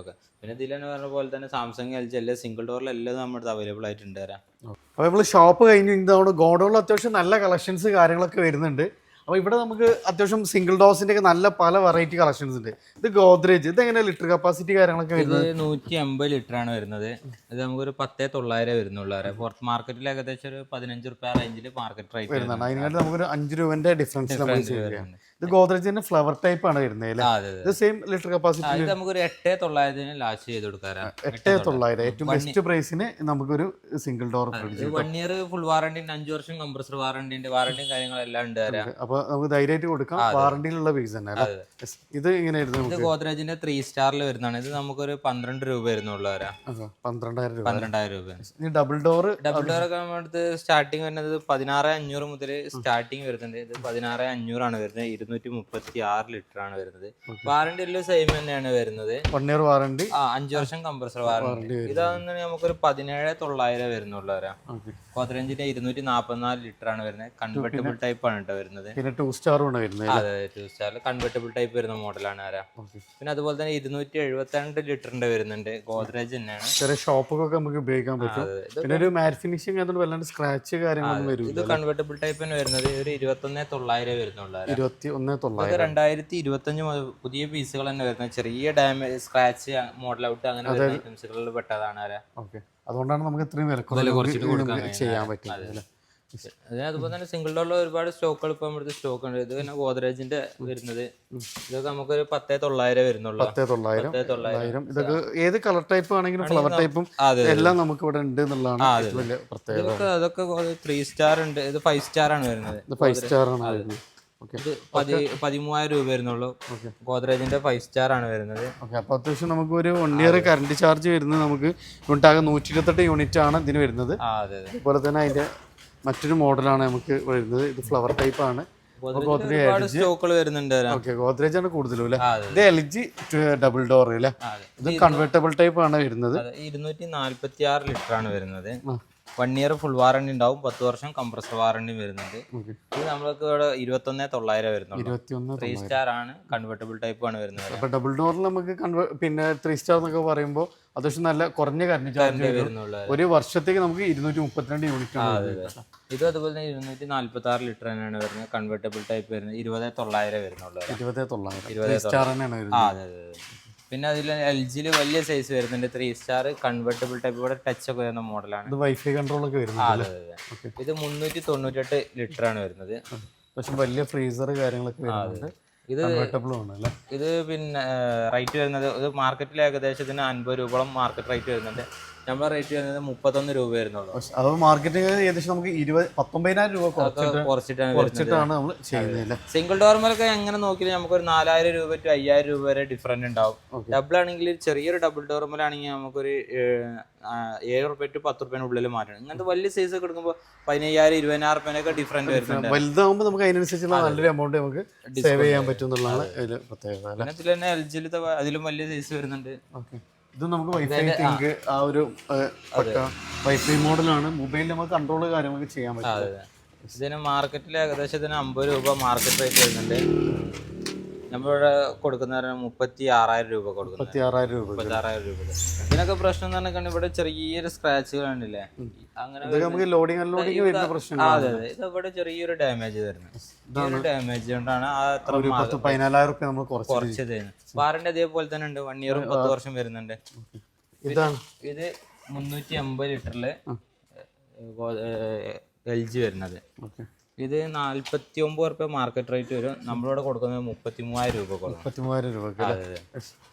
ഓക്കെ. പിന്നെ ഇതിൽ തന്നെ പറഞ്ഞ പോലെ തന്നെ സാംസങ് എൽ ജി എല്ലാം സിംഗിൾ ഡോറിൽ എല്ലാം നമ്മുടെ അടുത്ത് അവൈലബിൾ ആയിട്ടുണ്ട് തരാം അപ്പോൾ നമ്മൾ ഷോപ്പ് കഴിഞ്ഞ് ഇതാണ് ഗോഡൗണിൽ അത്യാവശ്യം നല്ല കളക്ഷൻസ് കാര്യങ്ങളൊക്കെ വരുന്നുണ്ട്. അപ്പോൾ ഇവിടെ നമുക്ക് അത്യാവശ്യം സിംഗിൾ ഡോസിന്റെ ഒക്കെ നല്ല പല വെറൈറ്റി കളക്ഷൻസ് ഉണ്ട്. ഇത് ഗോദ്രേജ് ഇത് എങ്ങനെ ലിറ്റർ കപ്പാസിറ്റി കാര്യങ്ങളൊക്കെ വരുന്നത്? നൂറ്റി അമ്പത് ലിറ്റർ ആണ് വരുന്നത്. ഇത് നമുക്കൊരു പത്തേ തൊള്ളായിരം വരുന്നുള്ളൂ. വരെ പുറത്ത് മാർക്കറ്റിൽ ഏകദേശം ഒരു പതിനഞ്ച് റുപ്യ റേഞ്ചിൽ മാർക്കറ്റ് റേറ്റ് വരുന്നുണ്ട്. അതിനായിട്ട് നമുക്കൊരു അഞ്ച് രൂപന്റെ ഡിഫറൻസ് ഇത് ഗോദ്രേജിന്റെ ഫ്ലവർ ടൈപ്പ് ആണ് വരുന്നത് ഇത് സെയിം ലിറ്റർ കപ്പാസിറ്റി നമുക്കൊരു എട്ടേ തൊള്ളായിരത്തിന് ലാസ്റ്റ് ചെയ്ത് കൊടുക്കാറാ എട്ട് തൊള്ളായിരം. ഏറ്റവും ബെസ്റ്റ് പ്രൈസിന് നമുക്കൊരു single door one year full warranty അഞ്ച് വർഷം കംപ്രസർ വാറണ്ടി വാറണ്ടിയും കാര്യങ്ങളെല്ലാം ഉണ്ട് തരാം അപ്പോൾ നമുക്ക് ധൈര്യമായിട്ട് കൊടുക്കാം. വാറണ്ടിയിലുള്ള പീസ് തന്നെ. ഇത് എങ്ങനെയായിരുന്നു ഇത് ഗോദ്രാജിന്റെ ത്രീ സ്റ്റാറിൽ വരുന്നതാണ്. ഇത് നമുക്കൊരു പന്ത്രണ്ട് രൂപ വരുന്നുള്ളൂ പന്ത്രണ്ടായിരം രൂപ. പന്ത്രണ്ടായിരം രൂപ. ഡബിൾ ഡോർ ഡബിൾ ഡോർ ഒക്കെ നമ്മുടെ സ്റ്റാർട്ടിങ് വരുന്നത് പതിനാറ് അഞ്ഞൂറ് മുതൽ സ്റ്റാർട്ടിങ് വരുന്നുണ്ട്. ഇത് പതിനാറ് അഞ്ഞൂറാണ് വരുന്നത്. ഇരുന്നൂറ്റി മുപ്പത്തി ആറ് ലിറ്റർ ആണ് വരുന്നത്. വാറണ്ടി എല്ലാം സെയിം തന്നെയാണ് വരുന്നത്. വൺ ഇയർ വാറണ്ടി ആ അഞ്ചു വർഷം കംപ്രസർ വാറണ്ടി ഇതാണെന്ന് നമുക്കൊരു പതിനേഴ് തൊള്ളായിരം വരുന്നുള്ളൂ വരാം ഓക്കെ ഗോദ്രേജിന്റെ ഇരുന്നൂറ്റി നാൽപ്പത്തിനാല് ലിറ്റർ ആണ് വരുന്നത്. കൺവെർട്ടബിൾ ടൈപ്പ് ആണ് കേട്ടോ വരുന്നത്. പിന്നെ ടു സ്റ്റാറും ആണ് വരുന്നത് അതെ ടു സ്റ്റാറിൽ കൺവെർട്ടബിൾ ടൈപ്പ് വരുന്ന മോഡലാണ് ആരാ. പിന്നെ അതുപോലെ തന്നെ ഇരുന്നൂറ്റി എഴുപത്തിരണ്ട് ലിറ്ററിന്റെ വരുന്നുണ്ട് ഗോദ്രേജ് തന്നെയാണ്. ചെറിയ ഷോപ്പൊക്കെ നമുക്ക് ഉപയോഗിക്കാൻ പറ്റും. പിന്നെ ഒരു മാറ്റ് ഫിനിഷിംഗ് വല്ലാണ്ട് സ്ക്രാച്ച് കാര്യങ്ങളൊന്നും വരും ഇത് കൺവെർട്ടബിൾ ടൈപ്പ് തന്നെ വരുന്നത് ഒരു ഇരുപത്തൊന്നേ തൊള്ളായിരം വരുന്നുള്ളൂ. ഇരുപത്തി ഒന്ന് തൊള്ളായിരം. രണ്ടായിരത്തി ഇരുപത്തഞ്ച് പുതിയ പീസുകൾ തന്നെ വരുന്നത്. ചെറിയ ഡാമേജ് സ്ക്രാച്ച് മോഡൽ ഔട്ട് അങ്ങനെ ഐറ്റംസുകളിൽ പെട്ടതാണ് ആരാ. ഓക്കെ അതുകൊണ്ടാണ് നമുക്ക് ഇത്രയും വില കുറച്ചിട്ട് കുറച്ച് ചെയ്യാൻ പറ്റുന്നത് അതുപോലെ തന്നെ സിംഗിൾ ഡോറിൽ ഒരുപാട് സ്റ്റോക്കുകൾ ഇപ്പൊ നമ്മുടെ സ്റ്റോക്ക് ഉണ്ട്. ഇത് പിന്നെ ഗോദ്രേജിന്റെ വരുന്നത്. ഇതൊക്കെ നമുക്കൊരു പത്തേ തൊള്ളായിരം വരുന്നുള്ളൂ. പത്തേ തൊള്ളായിരം. ഇതൊക്കെ ഏത് കളർ ടൈപ്പ് ആണെങ്കിലും ഫ്ലവർ ടൈപ്പും എല്ലാം നമുക്ക് ഇവിടെ ഉണ്ട് എന്നുള്ളതാണ് പ്രത്യേകത. അതൊക്കെ ത്രീ സ്റ്റാർ ഉണ്ട്. ഇത് ഫൈവ് സ്റ്റാർ ആണ് വരുന്നത്. ഫൈവ് സ്റ്റാർ ആണ് വരുന്നത്. ഇത് പതി പതിമൂവായിരം രൂപ വരുന്നുള്ളൂ. ഗോദ്രേജിന്റെ ഫൈവ് സ്റ്റാർ ആണ് വരുന്നത്. ഓക്കെ അപ്പോൾ അത്യാവശ്യം നമുക്ക് ഒരു വൺ ഇയർ കറണ്ട് ചാർജ് വരുന്നത് നമുക്ക് ആകെ നൂറ്റി ഇരുപത്തെട്ട് യൂണിറ്റ് ആണ് ഇതിന് വരുന്നത്. അതെ അതെ. അതുപോലെ തന്നെ അതിന്റെ മറ്റൊരു മോഡലാണ് നമുക്ക് വരുന്നത്. ഇത് ഫ്ലവർ ടൈപ്പ് ആണ്. സ്റ്റോക്കുകൾ വരുന്നുണ്ട് വരാം. ഓക്കെ ഗോദ്രേജ് ആണ് കൂടുതലും അല്ലേ? ഇത് എൽ ജി ഡബിൾ ഡോർ അല്ലേ? ഇത് കൺവേർട്ടബിൾ ടൈപ്പ് ആണ് വരുന്നത്. ഇരുന്നൂറ്റി നാല്പത്തി ആറ് ലിറ്റർ ആണ് വരുന്നത്. വൺ ഇയർ ഫുൾ വാറണ്ടി ഉണ്ടാവും. പത്ത് വർഷം കംപ്രസർ വാറണ്ടി വരുന്നുണ്ട്. ഇത് നമ്മൾക്ക് ഇവിടെ ഇരുപത്തൊന്നേ തൊള്ളായിരം ഇരുപത്തി ഒന്ന് ത്രീ സ്റ്റാർ ആണ്. കൺവെർട്ടബിൾ ടൈപ്പ് ആണ് വരുന്നത് അപ്പൊ ഡബിൾ ഡോറിൽ നമുക്ക് പിന്നെ ത്രീ സ്റ്റാർ എന്നൊക്കെ പറയുമ്പോൾ അത്യാവശ്യം നല്ല കുറഞ്ഞ കറന്റ് ചാർജ് ഒരു വർഷത്തേക്ക് നമുക്ക് ഇരുന്നൂറ്റി മുപ്പത്തിരണ്ട് യൂണിറ്റ് ഇത്. അതുപോലെ തന്നെ ഇരുന്നൂറ്റി നാല്പത്തി ആറ് ലിറ്റർ തന്നെയാണ് വരുന്നത്. കൺവെർട്ടബിൾ ടൈപ്പ് വരുന്നത്. ഇരുപതേ തൊള്ളായിരം വരുന്നുള്ളൂ ഇരുപതേ തൊള്ളായിരം. സ്റ്റാർ തന്നെയാണ് വരുന്നത്. പിന്നെ അതിൽ എൽ ജിയിൽ വലിയ സൈസ് വരുന്നുണ്ട്. ത്രീ സ്റ്റാർ കൺവെർട്ടബിൾ ടൈപ്പ് ഇവിടെ ടച്ച് ഒക്കെ വരുന്ന മോഡലാണ് ഇത് വൈഫൈ കൺട്രോൾ ഒക്കെ വരുന്നത് ഇത് മുന്നൂറ്റി തൊണ്ണൂറ്റെട്ട് ലിറ്റർ ആണ് വരുന്നത്. പക്ഷെ വലിയ ഫ്രീസർ കാര്യങ്ങളൊക്കെ വരുന്നുണ്ട്. ഇത് ഇത് പിന്നെ റേറ്റ് വരുന്നത് ഇത് മാർക്കറ്റിൽ ഏകദേശത്തിന് അൻപത് രൂപയോളം മാർക്കറ്റ് റേറ്റ് വരുന്നുണ്ട്. നമ്മുടെ റേറ്റ് വരുന്നത് മുപ്പത്തൊന്ന് രൂപ വരുന്നുള്ളൂ അത് മാർക്കറ്റിംഗ് ഏകദേശം നമുക്ക് ഇരുപത് പത്തൊമ്പതിനായിരം രൂപ കുറച്ചിട്ട് കുറച്ചിട്ടാണ് കുറച്ചിട്ടാണ് നമ്മൾ ചെയ്യുന്നത് സിംഗിൾ ഡോർമലൊക്കെ എങ്ങനെ നോക്കിയാൽ നമുക്കൊരു നാലായിരം രൂപ ടു അയ്യായിരം രൂപ വരെ ഡിഫറന്റ് ഉണ്ടാവും. ഡബിൾ ആണെങ്കിൽ ചെറിയൊരു ഡബിൾ ഡോർമലാണെങ്കിൽ നമുക്കൊരു ഏഴ് റുപ്യ ടു പത്ത് റുപ്യേന്റെ ഉള്ളിൽ മാറ്റണം. ഇങ്ങനത്തെ വലിയ സൈസ് ഒക്കെ എടുക്കുമ്പോൾ പതിനയ്യായിരം ഇരുപതിനായിരം റുപ്യനൊക്കെ ഡിഫറന്റ് വരുന്നുണ്ട്. വലുതാകുമ്പോൾ നമുക്ക് അതിനനുസരിച്ചുള്ള നല്ലൊരു എമൗണ്ട് നമുക്ക് സേവ് ചെയ്യാൻ പറ്റും എന്നുള്ളതാണ് പ്രത്യേകത അതിൽ തന്നെ എൽ ജിയിലത്തെ അതിലും വലിയ സൈസ് വരുന്നുണ്ട്. ഓക്കെ ഇത് നമുക്ക് വൈഫൈ തിങ്ക് ആ ഒരു വൈഫൈ മോഡലാണ് മൊബൈലിൽ നമുക്ക് കൺട്രോൾ കാര്യങ്ങളൊക്കെ ചെയ്യാൻ പറ്റും. ഇതിന് മാർക്കറ്റിൽ ഏകദേശം ഇതിന് അമ്പത് രൂപ മാർക്കറ്റ് റേറ്റ് വരുന്നുണ്ട്. നമ്മളിവിടെ കൊടുക്കുന്ന മുപ്പത്തി ആറായിരം രൂപ മുപ്പത്തി ആറായിരം രൂപ. മുപ്പത്തി ആറായിരം രൂപ. ഇതിനൊക്കെ പ്രശ്നം എന്ന് പറഞ്ഞാൽ ഇവിടെ ചെറിയൊരു സ്ക്രാച്ചുകൾ ഉണ്ടല്ലേ അങ്ങനെ ലോഡിങ് അൺലോഡിങ് വരുന്ന പ്രശ്നം അതെ അതെ. ഇത് ഇവിടെ ചെറിയൊരു ഡാമേജ് ഒരു ഡാമേജ് കൊണ്ടാണ് ഒരു പത്ത് പതിനാലായിരം റുപ്യ നമ്മൾ കുറച്ച് കുറച്ച് തരുന്നത് വാറണ്ടി അതേപോലെ തന്നെ ഉണ്ട്. വൺ ഇയറും പത്ത് വർഷം വരുന്നുണ്ട്. ഇതാണ്. ഇത് മുന്നൂറ്റി അമ്പത് ലിറ്ററിൽ എൽ ജി വരുന്നത്. ഇത് നാല്പത്തി ഒമ്പത് റുപ്യ മാർക്കറ്റ് റേറ്റ് വരും. നമ്മളിവിടെ കൊടുക്കുന്നത് മുപ്പത്തി മൂവായിരം രൂപ മുപ്പത്തി മൂവായിരം അതെ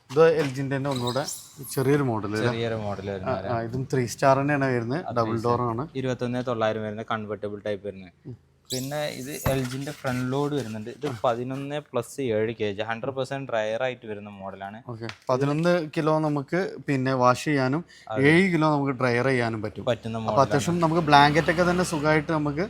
ഇത് എൽ ജിന്റെ തന്നെ ഒന്നുകൂടെ ചെറിയൊരു മോഡൽ ചെറിയൊരു മോഡൽ ഇതും ത്രീ സ്റ്റാർ തന്നെയാണ് വരുന്നത്. ഡബിൾ ഡോർ ആണ്. ഇരുപത്തൊന്ന് തൊള്ളായിരം വരുന്നത്. കൺവെർട്ടബിൾ ടൈപ്പ് വരുന്നത്. പിന്നെ ഇത് എൽ ജിന്റെ ഫ്രണ്ട് ലോഡ് വരുന്നുണ്ട്. ഇത് പതിനൊന്ന് പ്ലസ് ഏഴ് K G hundred percent dryer ആയിട്ട് വരുന്ന മോഡലാണ് ഓക്കെ പതിനൊന്ന് കിലോ നമുക്ക് പിന്നെ വാഷ് ചെയ്യാനും ഏഴ് കിലോ നമുക്ക് ഡ്രയർ ചെയ്യാനും പറ്റും. പറ്റുന്ന മോഡൽ അത്യാവശ്യം നമുക്ക് ബ്ലാങ്കറ്റ് ഒക്കെ തന്നെ സുഖമായിട്ട് നമുക്ക്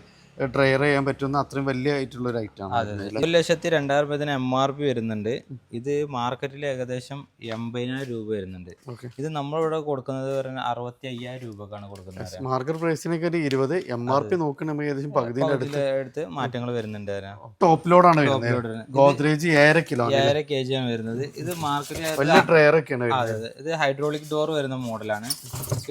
ഡ്രയർ ചെയ്യാൻ പറ്റുന്ന അത്രയും വലിയ ആയിട്ടുള്ള ഒരു ഐറ്റം ആണ് ഒരു ലക്ഷത്തി രണ്ടായിരം രൂപത്തിന് എം ആർ പി വരുന്നുണ്ട്. ഇത് മാർക്കറ്റിൽ ഏകദേശം എൺപതിനായിരം രൂപ വരുന്നുണ്ട്. ഇത് നമ്മളിവിടെ കൊടുക്കുന്നത് പറഞ്ഞാൽ അറുപത്തി അയ്യായിരം രൂപക്കാണ് കൊടുക്കുന്നത് മാർക്കറ്റ് പ്രൈസിനൊക്കെ ഒരു ഇരുപത്. എം ആർ പി നോക്കണമെങ്കിൽ ഏകദേശം പകുതി അടുത്ത്. അടുത്ത് മാറ്റങ്ങൾ വരുന്നുണ്ട്. ടോപ്പ് ലോഡാണ്. ഗോദ്രേജ് ഏഴര കിലോ ഏഴര കെ ജി ആണ് വരുന്നത്. ഇത് മാർക്കറ്റിൽ ഇത് ഹൈഡ്രോളിക് ഡോർ വരുന്ന മോഡലാണ്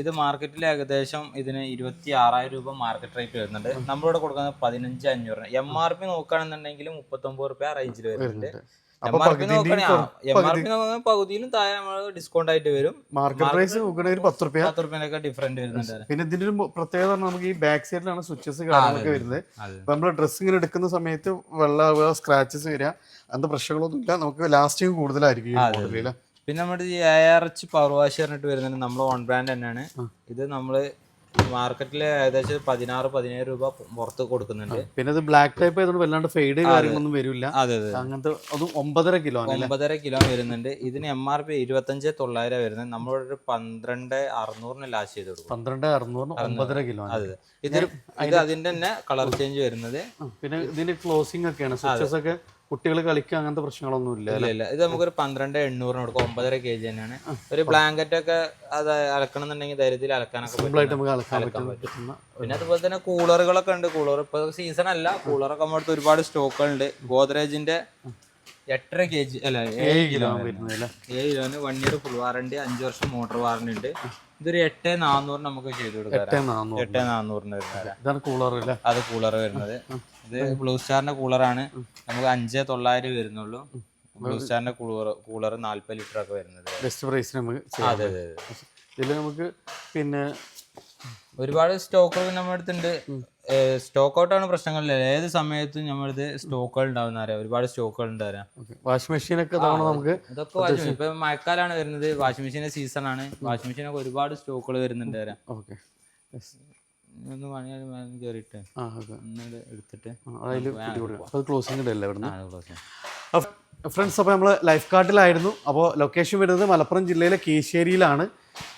ഇത് മാർക്കറ്റിൽ ഏകദേശം ഇതിന് ഇരുപത്തി ആറായിരം രൂപ മാർക്കറ്റ് റേറ്റ് വരുന്നുണ്ട്. നമ്മളിവിടെ കൊടുക്കുന്നത് പതിനഞ്ച് അഞ്ഞൂറ് എം ആർ പി നോക്കുകയാണെന്നുണ്ടെങ്കിൽ മുപ്പത്തൊമ്പത് റുപ്യ റേഞ്ചിൽ വരുന്നുണ്ട്. എം ആർ പി നോക്കുകയാണെങ്കിൽ പകുതിയിലും താഴെ നമ്മൾ ഡിസ്കൗണ്ട് ആയിട്ട് വരും. മാർക്കറ്റ് പ്രൈസ് ഒരു പത്ത് റുപ്യ. പത്ത് റുപ്യനൊക്കെ ഡിഫറെന്റ് വരുന്നുണ്ട്. പിന്നെ ഇതിന്റെ ഒരു പ്രത്യേകത നമുക്ക് ഈ ബാക്ക് സൈഡിലാണ് സ്വിച്ചസ് കാര്യങ്ങളൊക്കെ വരുന്നത്. നമ്മൾ ഡ്രസ്സ് ഇങ്ങനെ എടുക്കുന്ന സമയത്ത് വെള്ള സ്ക്രാച്ചസ് വരിക. അങ്ങനത്തെ പ്രശ്നങ്ങളൊന്നും ഇല്ല. നമുക്ക് ലാസ്റ്റിംഗ് കൂടുതലായിരിക്കും പിന്നെ നമ്മുടെ ഈ A R H power wash പറഞ്ഞിട്ട് വരുന്നുണ്ട് നമ്മൾ ഓൺ ബ്രാൻഡ് തന്നെയാണ്. ഇത് നമ്മൾ മാർക്കറ്റിൽ ഏകദേശം പതിനാറ് പതിനേഴ് രൂപ പുറത്ത് കൊടുക്കുന്നുണ്ട്. പിന്നെ ഇത് ബ്ലാക്ക് ടൈപ്പ് ആയതുകൊണ്ട് വല്ലാണ്ട് ഫെയ്ഡ് കാര്യങ്ങളൊന്നും വരില്ല. അതെ അതെ അങ്ങനത്തെ അതും ഒമ്പതര കിലോ ഒമ്പതര കിലോ വരുന്നുണ്ട്. ഇതിന് എം ആർ പി ഇരുപത്തഞ്ച് തൊള്ളായിരം വരുന്നത്. നമ്മളൊരു പന്ത്രണ്ട് അറുന്നൂറിന് ലാസ്റ്റ് ചെയ്ത് കൊടുക്കും. പന്ത്രണ്ട് അറുന്നൂറിന് ഒമ്പതര കിലോ അതെ ഇതിന് ഇത് അതിന്റെ തന്നെ കളർ ചേഞ്ച് വരുന്നത്. പിന്നെ ഇതിന്റെ ക്ലോസിംഗ് ഒക്കെയാണ്. സ്വിച്ചസ് ഒക്കെ കുട്ടികൾ കളിക്കുക അങ്ങനത്തെ പ്രശ്നങ്ങളൊന്നും ഇല്ല ഇല്ല ഇല്ല. ഇത് നമുക്കൊരു പന്ത്രണ്ട് എണ്ണൂറിന് കൊടുക്കും. ഒമ്പതര കെ ജി തന്നെയാണ്. ഒരു ബ്ലാങ്കറ്റ് ഒക്കെ അത് അലക്കണം എന്നുണ്ടെങ്കിൽ ധൈര്യത്തിൽ അലക്കാനൊക്കെ നമുക്ക് അലക്കാൻ പിന്നെ അതുപോലെ തന്നെ കൂളറുകളൊക്കെ ഉണ്ട്. കൂളർ ഇപ്പൊ സീസൺ അല്ല. കൂളറൊക്കെ നമ്മുടെ അടുത്ത് ഒരുപാട് സ്റ്റോക്കുകളുണ്ട്. ഗോദ്രേജിന്റെ എട്ടര കെ ജി അല്ല ഏഴ് കിലോ വരുന്നത് ഏഴ് കിലോന് വൺ ഇയർ ഫുൾ വാറണ്ടി അഞ്ച് വർഷം മോട്ടോർ വാറണ്ടി ഉണ്ട്. ഇതൊരു എട്ട് നാനൂറിന് നമുക്ക് ചെയ്ത് കൊടുക്കാം എട്ടേ നാന്നൂറ് എട്ട് നാനൂറിന് വരുന്നത് ഇതാണ് കൂളർ അല്ലേ? അത് കൂളർ വരുന്നത്. ഇത് ബ്ലൂ സ്റ്റാറിന്റെ കൂളറാണ് നമുക്ക് അഞ്ച് തൊള്ളായിരം വരുന്നുള്ളൂ. ബ്ലൂ സ്റ്റാറിന്റെ കൂളർ കൂളർ നാല്പത് ലിറ്റർ ഒക്കെ വരുന്നത് ബെസ്റ്റ് പ്രൈസ് നമുക്ക് ചെയ്യാം. അതെ അതെ. അതെ ഇതിൽ നമുക്ക് പിന്നെ ഒരുപാട് സ്റ്റോക്കുകൾ നമ്മുടെ അടുത്തുണ്ട്. സ്റ്റോക്ക് ഔട്ടാണ് പ്രശ്നങ്ങളില്ല ഏത് സമയത്തും നമ്മുടെ സ്റ്റോക്കുകൾ ഉണ്ടാവുന്ന അറിയാം? ഒരുപാട് സ്റ്റോക്കുകൾ ഉണ്ട് അറിയാം? വാഷിംഗ് മെഷീൻ ഒക്കെ തവണ നമുക്ക് ഇതൊക്കെ വാഷിംഗ് മെഷീൻ ഇപ്പൊ മഴക്കാലാണ് വരുന്നത്. വാഷിംഗ് മെഷീന്റെ സീസൺ ആണ്. വാഷിംഗ് മെഷീനൊക്കെ ഒരുപാട് സ്റ്റോക്കുകൾ വരുന്നുണ്ട് അറിയാം? ഓക്കെ. ഒന്ന് കയറിയിട്ട് എടുത്തിട്ട് ക്ലോസിംഗ്. ഫ്രണ്ട്സ് അപ്പോൾ നമ്മൾ ലൈഫ് കാർഡിലായിരുന്നു അപ്പോൾ ലൊക്കേഷൻ വരുന്നത് മലപ്പുറം ജില്ലയിലെ കീശ്ശേരിയിലാണ്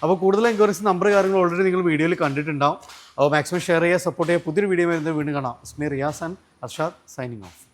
അപ്പോൾ കൂടുതൽ എൻക്വയറീസ് നമ്പർ കാര്യങ്ങൾ ഓൾറെഡി നിങ്ങൾ വീഡിയോയിൽ കണ്ടിട്ടുണ്ടാവും. അപ്പോൾ മാക്സിമം ഷെയർ ചെയ്യുക സപ്പോർട്ട് ചെയ്യുക പുതിയൊരു വീഡിയോ വരുന്നത് വീണ്ടും കാണാം. Ismi Riyas and Arshad signing off